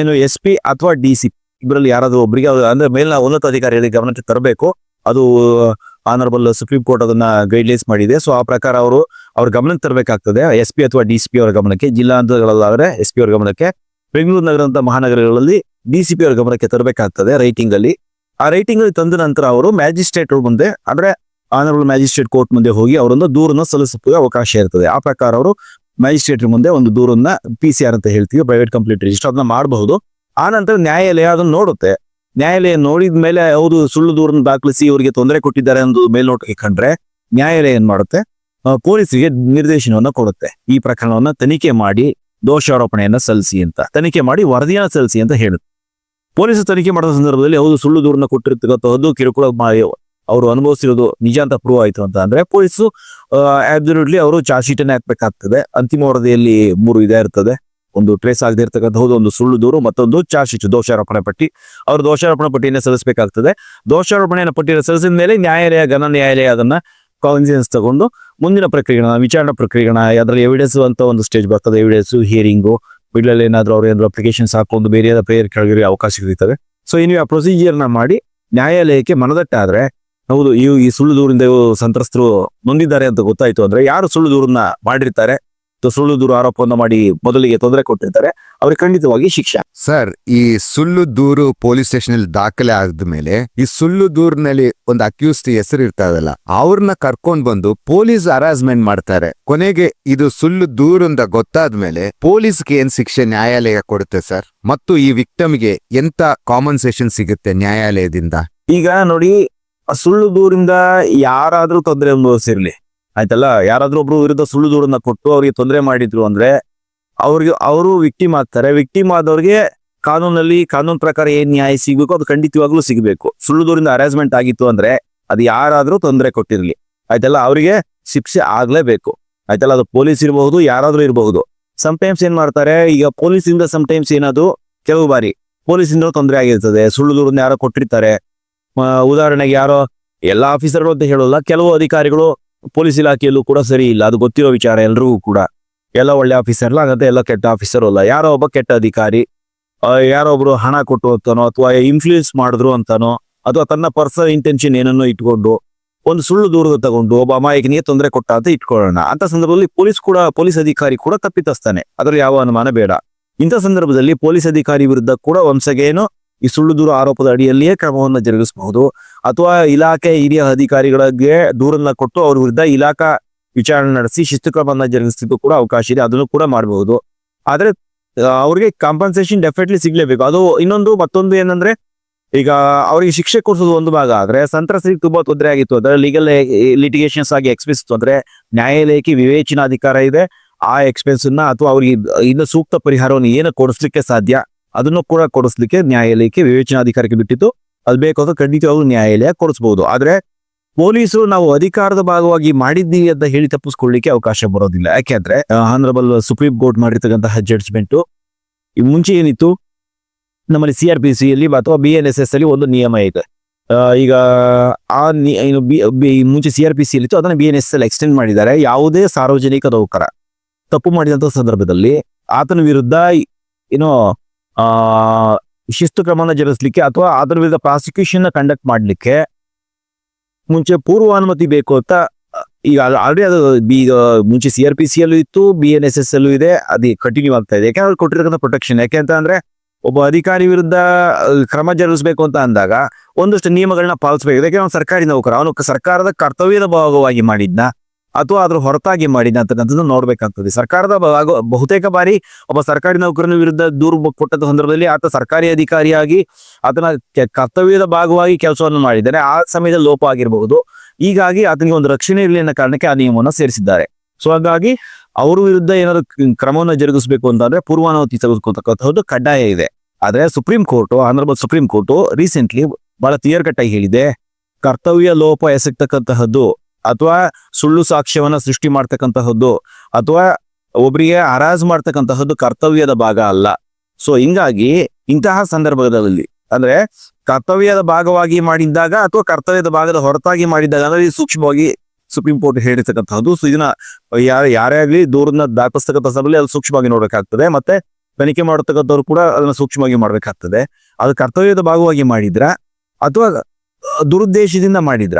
ಏನು ಎಸ್ ಪಿ ಅಥವಾ ಡಿ ಸಿ ಇಬ್ಬರಲ್ಲಿ ಯಾರಾದ್ರೂ ಒಬ್ಬರಿಗೆ ಅಂದ್ರೆ ಮೇಲಿನ ಉನ್ನತ ಅಧಿಕಾರಿಗಳಿಗೆ ಗಮನಕ್ಕೆ ತರಬೇಕು. ಅದು ಆನರಬಲ್ ಸುಪ್ರೀಂ ಕೋರ್ಟ್ ಅದನ್ನ ಗೈಡ್ಲೈನ್ಸ್ ಮಾಡಿದೆ. ಸೊ ಆ ಪ್ರಕಾರ ಅವರು, ಅವ್ರ ಗಮನಕ್ಕೆ ತರಬೇಕಾಗ್ತದೆ. ಎಸ್ ಪಿ ಅಥವಾ ಡಿ ಸಿ ಪಿ ಅವರ ಗಮನಕ್ಕೆ, ಜಿಲ್ಲಾ ಹಂತಗಳಲ್ಲಾದ್ರೆ ಎಸ್ ಪಿ ಅವರ ಗಮನಕ್ಕೆ, ಬೆಂಗಳೂರು ನಗರದಂತಹ ಮಹಾನಗರಗಳಲ್ಲಿ ಡಿ ಸಿ ಪಿ ಅವರ ಗಮನಕ್ಕೆ ತರಬೇಕಾಗ್ತದೆ ರೈಟಿಂಗ್ ಅಲ್ಲಿ. ಆ ರೈಟಿಂಗ್ ಅಲ್ಲಿ ತಂದ ನಂತರ ಅವರು ಮ್ಯಾಜಿಸ್ಟ್ರೇಟ್ ಮುಂದೆ, ಅಂದ್ರೆ ಆನರಬಲ್ ಮ್ಯಾಜಿಸ್ಟ್ರೇಟ್ ಕೋರ್ಟ್ ಮುಂದೆ ಹೋಗಿ ಅವರೊಂದು ದೂರನ್ನು ಸಲ್ಲಿಸಕ್ಕೆ ಅವಕಾಶ ಇರ್ತದೆ. ಆ ಪ್ರಕಾರ ಅವರು ಮ್ಯಾಜಿಸ್ಟ್ರೇಟ್ ಮುಂದೆ ಒಂದು ದೂರನ್ನ ಪಿ ಸಿ ಆರ್ ಅಂತ ಹೇಳ್ತೀವಿ ಪ್ರೈವೇಟ್ ಕಂಪ್ಲೀಟ್ ರಿಜಿಸ್ಟರ್ ಅದನ್ನ ಮಾಡಬಹುದು. ಆ ನಂತರ ನ್ಯಾಯಾಲಯ ಅದನ್ನ ನೋಡುತ್ತೆ. ನ್ಯಾಯಾಲಯ ನೋಡಿದ ಮೇಲೆ ಹೌದು ಸುಳ್ಳು ದೂರನ್ನ ದಾಖಲಿಸಿ ಇವರಿಗೆ ತೊಂದರೆ ಕೊಟ್ಟಿದ್ದಾರೆ ಎಂದು ಮೇಲ್ನೋಟಕ್ಕೆ ಕಂಡ್ರೆ ನ್ಯಾಯಾಲಯ ಏನ್ ಮಾಡುತ್ತೆ? ಪೊಲೀಸರಿಗೆ ನಿರ್ದೇಶನವನ್ನ ಕೊಡುತ್ತೆ. ಈ ಪ್ರಕರಣವನ್ನ ತನಿಖೆ ಮಾಡಿ ದೋಷಾರೋಪಣೆಯನ್ನ ಸಲ್ಲಿಸಿ ಅಂತ. ತನಿಖೆ ಮಾಡಿ ವರದಿಯನ್ನ ಸಲ್ಲಿಸಿ ಅಂತ ಹೇಳುತ್ತೆ. ಪೊಲೀಸರು ತನಿಖೆ ಮಾಡಿದ ಸಂದರ್ಭದಲ್ಲಿ ಹೌದು ಸುಳ್ಳು ದೂರನ್ನ ಕೊಟ್ಟಿರ್ತಕ್ಕಂಥದ್ದು ಕಿರುಕುಳ ಅವರು ಅನುಭವಿಸಿರೋದು ನಿಜ ಅಂತ ಪ್ರೂವ್ ಆಯ್ತು ಅಂತ ಅಂದ್ರೆ ಪೊಲೀಸು ಅಬ್ಸಲ್ಯೂಟ್ಲಿ ಅವರು ಚಾರ್ಜ್ ಶೀಟ್ ಅನ್ನ ಹಾಕ್ಬೇಕಾಗ್ತದೆ. ಅಂತಿಮ ವರದಿಯಲ್ಲಿ ಮೂರು ಇದೇ ಇರ್ತದೆ. ಒಂದು ಟ್ರೇಸ್ ಆಗದೆ ಇರ್ತಕ್ಕಂಥದ್ದು ಒಂದು ಸುಳ್ಳು ದೂರು, ಮತ್ತೊಂದು ಚಾರ್ಜ್ ಶೀಟ್ ದೋಷಾರೋಪಣೆ ಪಟ್ಟಿ. ಅವರು ದೋಷಾರೋಪಣೆ ಪಟ್ಟಿಯನ್ನು ಸಲ್ಲಿಸಬೇಕಾಗ್ತದೆ. ದೋಷಾರೋಪಣೆಯನ್ನು ಪಟ್ಟಿಯನ್ನು ಸಲ್ಲಿಸಿದ ಮೇಲೆ ನ್ಯಾಯಾಲಯ, ಘನ ನ್ಯಾಯಾಲಯ ಅದನ್ನ ಕಾನ್ಸಿಯನ್ಸ್ ತಗೊಂಡು ಮುಂದಿನ ಪ್ರಕ್ರಿಯೆಗಳನ್ನ, ವಿಚಾರಣಾ ಪ್ರಕ್ರಿಯೆಗಳ ಅದರ ಎವಿಡೆನ್ಸ್ ಅಂತ ಒಂದು ಸ್ಟೇಜ್ ಬರ್ತದೆ. ಎವಿಡೆನ್ಸ್ ಹಿಯರಿಂಗು ಮಿಡ್ಲಲ್ಲಿ ಏನಾದ್ರು ಅವ್ರು ಏನಾದ್ರು ಅಪ್ಲಿಕೇಶನ್ಸ್ ಹಾಕೊಂಡು ಬೇರೆ ಪ್ರೇಯರ್ ಕೆಳಗಿರೋ ಅವಕಾಶ ಇರ್ತದೆ ಸೊ ಇನ್ನು ಆ ಪ್ರೊಸೀಜಿಯರ್ನ ಮಾಡಿ ನ್ಯಾಯಾಲಯಕ್ಕೆ ಮನದಟ್ಟಾದ್ರೆ ಹೌದು ಈ ಈ ಸುಳ್ಳು ದೂರಿಂದ ಇವು ಸಂತ್ರಸ್ತರು ನೊಂದಿದ್ದಾರೆ ಅಂತ ಗೊತ್ತಾಯ್ತು. ಅಂದ್ರೆ ಯಾರು ಸುಳ್ಳು ದೂರನ್ನ ಮಾಡಿರ್ತಾರೆ? ಸುಳ್ಳು ದೂರು ಆರೋಪವನ್ನು ಮಾಡಿ ಮೊದಲಿಗೆ ತೊಂದರೆ ಕೊಟ್ಟಿರ್ತಾರೆ ಅವ್ರಿಗೆ ಖಂಡಿತವಾಗಿ ಶಿಕ್ಷೆ. ಸರ್ ಈ ಸುಳ್ಳು ದೂರು ಪೊಲೀಸ್ ಸ್ಟೇಷನ್ ಅಲ್ಲಿ ದಾಖಲೆ ಆದ್ಮೇಲೆ ಈ ಸುಳ್ಳು ದೂರಿನಲ್ಲಿ ಒಂದು ಅಕ್ಯೂಸ್ಡ್ ಹೆಸರು ಇರ್ತದಲ್ಲ ಅವ್ರನ್ನ ಕರ್ಕೊಂಡ್ ಬಂದು ಪೊಲೀಸ್ ಹರಾಸ್ಮೆಂಟ್ ಮಾಡ್ತಾರೆ. ಕೊನೆಗೆ ಇದು ಸುಳ್ಳು ದೂರು ಅಂತ ಗೊತ್ತಾದ್ಮೇಲೆ ಪೊಲೀಸ್ಗೆ ಏನ್ ಶಿಕ್ಷೆ ನ್ಯಾಯಾಲಯ ಕೊಡುತ್ತೆ ಸರ್? ಮತ್ತು ಈ ವಿಕ್ಟಮ್ಗೆ ಎಂತ ಕಾಮನ್ಸೇಷನ್ ಸಿಗುತ್ತೆ ನ್ಯಾಯಾಲಯದಿಂದ? ಈಗ ನೋಡಿ ಆ ಸುಳ್ಳು ದೂರಿಂದ ಯಾರಾದ್ರೂ ತೊಂದರೆ ಅನುಭವಿಸಿರ್ಲಿ. ಆಯ್ತಲ್ಲ? ಯಾರಾದ್ರೂ ಒಬ್ರು ವಿರುದ್ಧ ಸುಳ್ಳು ದೂರನ್ನ ಕೊಟ್ಟು ಅವ್ರಿಗೆ ತೊಂದರೆ ಮಾಡಿದ್ರು ಅಂದ್ರೆ ಅವ್ರಿಗೆ, ಅವರು ವಿಕ್ಟಿಮ್ ಆಗ್ತಾರೆ. ವಿಕ್ಟಿಮ್ ಆದವ್ರಿಗೆ ಕಾನೂನಲ್ಲಿ ಕಾನೂನು ಪ್ರಕಾರ ಏನ್ ನ್ಯಾಯ ಸಿಗ್ಬೇಕು ಅದು ಖಂಡಿತವಾಗ್ಲೂ ಸಿಗಬೇಕು. ಸುಳ್ಳು ದೂರಿಂದ ಅರೇಂಜ್ಮೆಂಟ್ ಆಗಿತ್ತು ಅಂದ್ರೆ ಅದು ಯಾರಾದ್ರೂ ತೊಂದರೆ ಕೊಟ್ಟಿರ್ಲಿ. ಆಯ್ತಲ್ಲ? ಅವರಿಗೆ ಶಿಕ್ಷೆ ಆಗ್ಲೇಬೇಕು. ಆಯ್ತಲ್ಲ? ಅದು ಪೊಲೀಸ್ ಇರಬಹುದು, ಯಾರಾದ್ರೂ ಇರಬಹುದು. ಸಮಟೈಮ್ಸ್ ಏನ್ ಮಾಡ್ತಾರೆ? ಈಗ ಪೊಲೀಸ್ ಇಂದ ಸಮಟೈಮ್ಸ್ ಏನಾದ್ರು ಕೆಲವು ಬಾರಿ ಪೊಲೀಸ್ ಇಂದ ತೊಂದರೆ ಆಗಿರ್ತದೆ. ಸುಳ್ಳು ದೂರನ್ನ ಯಾರೋ ಕೊಟ್ಟಿರ್ತಾರೆ. ಉದಾಹರಣೆಗೆ ಯಾರೋ ಎಲ್ಲಾ ಆಫೀಸರ್ಗಳು ಅಂತ ಹೇಳೋಲ್ಲ, ಕೆಲವು ಅಧಿಕಾರಿಗಳು ಪೊಲೀಸ್ ಇಲಾಖೆಯಲ್ಲೂ ಕೂಡ ಸರಿ ಇಲ್ಲ. ಅದು ಗೊತ್ತಿರೋ ವಿಚಾರ ಎಲ್ರಿಗೂ ಕೂಡ. ಎಲ್ಲ ಒಳ್ಳೆ ಆಫೀಸರ್ ಅಲ್ಲ ಹಾಗಂತ ಎಲ್ಲ ಕೆಟ್ಟ ಆಫೀಸರ್ ಅಲ್ಲ. ಯಾರೋ ಒಬ್ಬ ಕೆಟ್ಟ ಅಧಿಕಾರಿ ಯಾರೋ ಒಬ್ರು ಹಣ ಕೊಟ್ಟು ಅಂತಾನೋ ಅಥವಾ ಇನ್ಫ್ಲೂಯೆನ್ಸ್ ಮಾಡಿದ್ರು ಅಂತಾನೋ, ಅಥವಾ ತನ್ನ ಪರ್ಸನಲ್ ಇಂಟೆನ್ಷನ್ ಏನನ್ನೋ ಇಟ್ಕೊಂಡು, ಒಂದು ಸುಳ್ಳು ದೂರದ ತಗೊಂಡು, ಒಬ್ಬ ಅಮಾಯಕನಿಗೆ ತೊಂದರೆ ಕೊಟ್ಟ ಅಂತ ಇಟ್ಕೊಳ್ಳೋಣ. ಅಂತ ಸಂದರ್ಭದಲ್ಲಿ ಪೊಲೀಸ್ ಕೂಡ, ಪೊಲೀಸ್ ಅಧಿಕಾರಿ ಕೂಡ ತಪ್ಪಿತಸ್ತಾನೆ ಅದ್ರ ಯಾವ ಅನುಮಾನ ಬೇಡ. ಇಂಥ ಸಂದರ್ಭದಲ್ಲಿ ಪೊಲೀಸ್ ಅಧಿಕಾರಿ ವಿರುದ್ಧ ಕೂಡ ಒಂದ್ಸಗೇನು ಈ ಸುಳ್ಳು ದೂರು ಆರೋಪದ ಅಡಿಯಲ್ಲಿಯೇ ಕ್ರಮವನ್ನು ಜರುಗಿಸಬಹುದು. ಅಥವಾ ಇಲಾಖೆ ಹಿರಿಯ ಅಧಿಕಾರಿಗಳಿಗೆ ದೂರನ್ನ ಕೊಟ್ಟು ಅವ್ರ ವಿರುದ್ಧ ಇಲಾಖಾ ವಿಚಾರಣೆ ನಡೆಸಿ ಶಿಸ್ತು ಕ್ರಮವನ್ನು ಜರುಗಿಸಿದ್ದು ಕೂಡ ಅವಕಾಶ ಇದೆ. ಅದನ್ನು ಕೂಡ ಮಾಡಬಹುದು. ಆದ್ರೆ ಅವ್ರಿಗೆ ಕಾಂಪನ್ಸೇಷನ್ ಡೆಫಿನೆಟ್ಲಿ ಸಿಗ್ಲೇಬೇಕು. ಅದು ಇನ್ನೊಂದು ಮತ್ತೊಂದು ಏನಂದ್ರೆ, ಈಗ ಅವರಿಗೆ ಶಿಕ್ಷೆ ಕೊಡಿಸೋದು ಒಂದು ಭಾಗ ಆದ್ರೆ, ಸಂತ್ರಸ್ತರಿಗೆ ತುಂಬಾ ತೊಂದರೆ ಆಗಿತ್ತು. ಅಂದ್ರೆ ಲೀಗಲ್ ಲಿಟಿಗೇಷನ್ಸ್ ಆಗಿ ಎಕ್ಸ್ಪೆನ್ಸ್ ಅಂದ್ರೆ, ನ್ಯಾಯಾಲಯಕ್ಕೆ ವಿವೇಚನಾಧಿಕಾರ ಇದೆ. ಆ ಎಕ್ಸ್ಪೆನ್ಸ್ ಅನ್ನ ಅಥವಾ ಅವ್ರಿಗೆ ಇನ್ನು ಸೂಕ್ತ ಪರಿಹಾರವನ್ನು ಏನು ಕೊಡಿಸ್ಲಿಕ್ಕೆ ಸಾಧ್ಯ? ಅದನ್ನು ಕೂಡ ಕೊಡಿಸ್ಲಿಕ್ಕೆ ನ್ಯಾಯಾಲಯಕ್ಕೆ ವಿವೇಚನಾಧಿಕಾರಕ್ಕೆ ಬಿಟ್ಟಿತ್ತು. ಅದು ಬೇಕಾದ್ರೆ ಖಂಡಿತವಾಗ್ಲೂ ನ್ಯಾಯಾಲಯ ಕೊಡಿಸಬಹುದು ಆದ್ರೆ ಪೊಲೀಸರು ನಾವು ಅಧಿಕಾರದ ಭಾಗವಾಗಿ ಮಾಡಿದ್ದೀವಿ ಅಂತ ಹೇಳಿ ತಪ್ಪಿಸ್ಕೊಳ್ಳಿಕ್ಕೆ ಅವಕಾಶ ಬರೋದಿಲ್ಲ. ಯಾಕೆಂದ್ರೆ ಆನರಬಲ್ ಸುಪ್ರೀಂ ಕೋರ್ಟ್ ಮಾಡಿರ್ತಕ್ಕಂತಹ ಜಡ್ಜ್ಮೆಂಟು ಈ ಮುಂಚೆ ಏನಿತ್ತು? ನಮ್ಮಲ್ಲಿ ಸಿ ಆರ್ ಪಿ ಸಿ ಅಲ್ಲಿ ಅಥವಾ ಬಿ ಎನ್ ಎಸ್ ಎಸ್ ಅಲ್ಲಿ ಒಂದು ನಿಯಮ ಇದೆ. ಈಗ ಆ ಏನು ಮುಂಚೆ ಸಿ ಆರ್ ಪಿ ಸಿ ಇತ್ತು ಅದನ್ನ ಬಿ ಎನ್ ಎಸ್ ಅಲ್ಲಿ ಎಕ್ಸ್ಟೆಂಡ್ ಮಾಡಿದ್ದಾರೆ. ಯಾವುದೇ ಸಾರ್ವಜನಿಕ ನೌಕರ ತಪ್ಪು ಮಾಡಿದಂತಹ ಸಂದರ್ಭದಲ್ಲಿ ಆತನ ವಿರುದ್ಧ, ಏನೋ ಆ, ಶಿಸ್ತು ಕ್ರಮನ ಜರುಗಿಸ್ಲಿಕ್ಕೆ ಅಥವಾ ಅದರ ವಿರುದ್ಧ ಪ್ರಾಸಿಕ್ಯೂಷನ್ ಕಂಡಕ್ಟ್ ಮಾಡ್ಲಿಕ್ಕೆ ಮುಂಚೆ ಪೂರ್ವ ಅನುಮತಿ ಬೇಕು ಅಂತ, ಈಗ ಆಲ್ರೆಡಿ ಅದು ಬಿ ಮುಂಚೆ ಸಿ ಆರ್ ಪಿ ಸಿ ಅಲ್ಲೂ ಇತ್ತು ಬಿ ಎನ್ ಎಸ್ ಎಸ್ ಅಲ್ಲೂ ಇದೆ, ಅದು ಕಂಟಿನ್ಯೂ ಆಗ್ತಾ ಇದೆ. ಯಾಕಂದ್ರೆ ಕೊಟ್ಟಿರೋಕ್ಕಂಥ ಪ್ರೊಟೆಕ್ಷನ್ ಯಾಕೆ ಅಂದ್ರೆ, ಒಬ್ಬ ಅಧಿಕಾರಿ ವಿರುದ್ಧ ಕ್ರಮ ಜರುಗಿಸಬೇಕು ಅಂತ ಅಂದಾಗ ಒಂದಷ್ಟು ನಿಯಮಗಳನ್ನ ಪಾಲಿಸಬೇಕು. ಯಾಕೆಂದ್ರೆ ಸರ್ಕಾರಿ ನೌಕರ. ಅವನು ಸರ್ಕಾರದ ಕರ್ತವ್ಯದ ಭಾಗವಾಗಿ ಮಾಡಿದ್ನ. ಅಥವಾ ಅದ್ರ ಹೊರತಾಗಿ ಮಾಡಿದ ಅಂತಕ್ಕಂಥದ್ದು ನೋಡ್ಬೇಕಾಗ್ತದೆ. ಸರ್ಕಾರದ ಬಹುತೇಕ ಬಾರಿ ಒಬ್ಬ ಸರ್ಕಾರಿ ನೌಕರನ ವಿರುದ್ಧ ದೂರು ಕೊಟ್ಟಂತ ಸಂದರ್ಭದಲ್ಲಿ ಆತ ಸರ್ಕಾರಿ ಅಧಿಕಾರಿಯಾಗಿ ಆತನ ಕರ್ತವ್ಯದ ಭಾಗವಾಗಿ ಕೆಲಸವನ್ನು ಮಾಡಿದ್ದಾನೆ. ಆ ಸಮಯದ ಲೋಪ ಆಗಿರಬಹುದು. ಹೀಗಾಗಿ ಆತನಿಗೆ ಒಂದು ರಕ್ಷಣೆ ಇರಲಿ ಅನ್ನೋ ಕಾರಣಕ್ಕೆ ಆ ನಿಯಮವನ್ನು ಸೇರಿಸಿದ್ದಾರೆ. ಸೊ ಹಾಗಾಗಿ ಅವ್ರ ವಿರುದ್ಧ ಏನಾದ್ರು ಕ್ರಮವನ್ನು ಜರುಗಿಸಬೇಕು ಅಂತಂದ್ರೆ ಪೂರ್ವಾನುಮತಿ ತೆಗೆದುಕೊಳ್ತಕ್ಕಂಥದ್ದು ಕಡ್ಡಾಯ ಇದೆ. ಆದ್ರೆ supreme court honourable supreme court recently ಬಹಳ ಕ್ಲಿಯರ್ ಕಟ್ ಆಗಿ ಹೇಳಿದೆ. ಕರ್ತವ್ಯ ಲೋಪ ಎಸಗ್ತಕ್ಕಂತಹದ್ದು ಅಥವಾ ಸುಳ್ಳು ಸಾಕ್ಷ್ಯವನ್ನ ಸೃಷ್ಟಿ ಮಾಡ್ತಕ್ಕಂತಹದ್ದು ಅಥವಾ ಒಬ್ಬರಿಗೆ ಹರಾಜ್ ಮಾಡ್ತಕ್ಕಂತಹದ್ದು ಕರ್ತವ್ಯದ ಭಾಗ ಅಲ್ಲ. ಸೊ ಹಿಂಗಾಗಿ ಇಂತಹ ಸಂದರ್ಭದಲ್ಲಿ ಅಂದ್ರೆ ಕರ್ತವ್ಯದ ಭಾಗವಾಗಿ ಮಾಡಿದ್ದಾಗ ಅಥವಾ ಕರ್ತವ್ಯದ ಭಾಗದ ಹೊರತಾಗಿ ಮಾಡಿದ್ದಾಗ, ಅಂದ್ರೆ ಸೂಕ್ಷ್ಮವಾಗಿ ಸುಪ್ರೀಂ ಕೋರ್ಟ್ ಹೇಳಿರ್ತಕ್ಕಂಥದ್ದು ಸೊ ಇದನ್ನ ಯಾರ, ಯಾರೇ ಆಗ್ಲಿ ದೂರನ್ನ ದಾಖಲಿಸ್ತಕ್ಕಂಥ ಸಂದರ್ಭದಲ್ಲಿ ಅದು ಸೂಕ್ಷ್ಮವಾಗಿ ನೋಡಬೇಕಾಗ್ತದೆ. ಮತ್ತೆ ತನಿಖೆ ಮಾಡತಕ್ಕಂಥವ್ರು ಕೂಡ ಅದನ್ನ ಸೂಕ್ಷ್ಮವಾಗಿ ಮಾಡ್ಬೇಕಾಗ್ತದೆ. ಅದು ಕರ್ತವ್ಯದ ಭಾಗವಾಗಿ ಮಾಡಿದ್ರ ಅಥವಾ ದುರುದ್ದೇಶದಿಂದ ಮಾಡಿದ್ರ?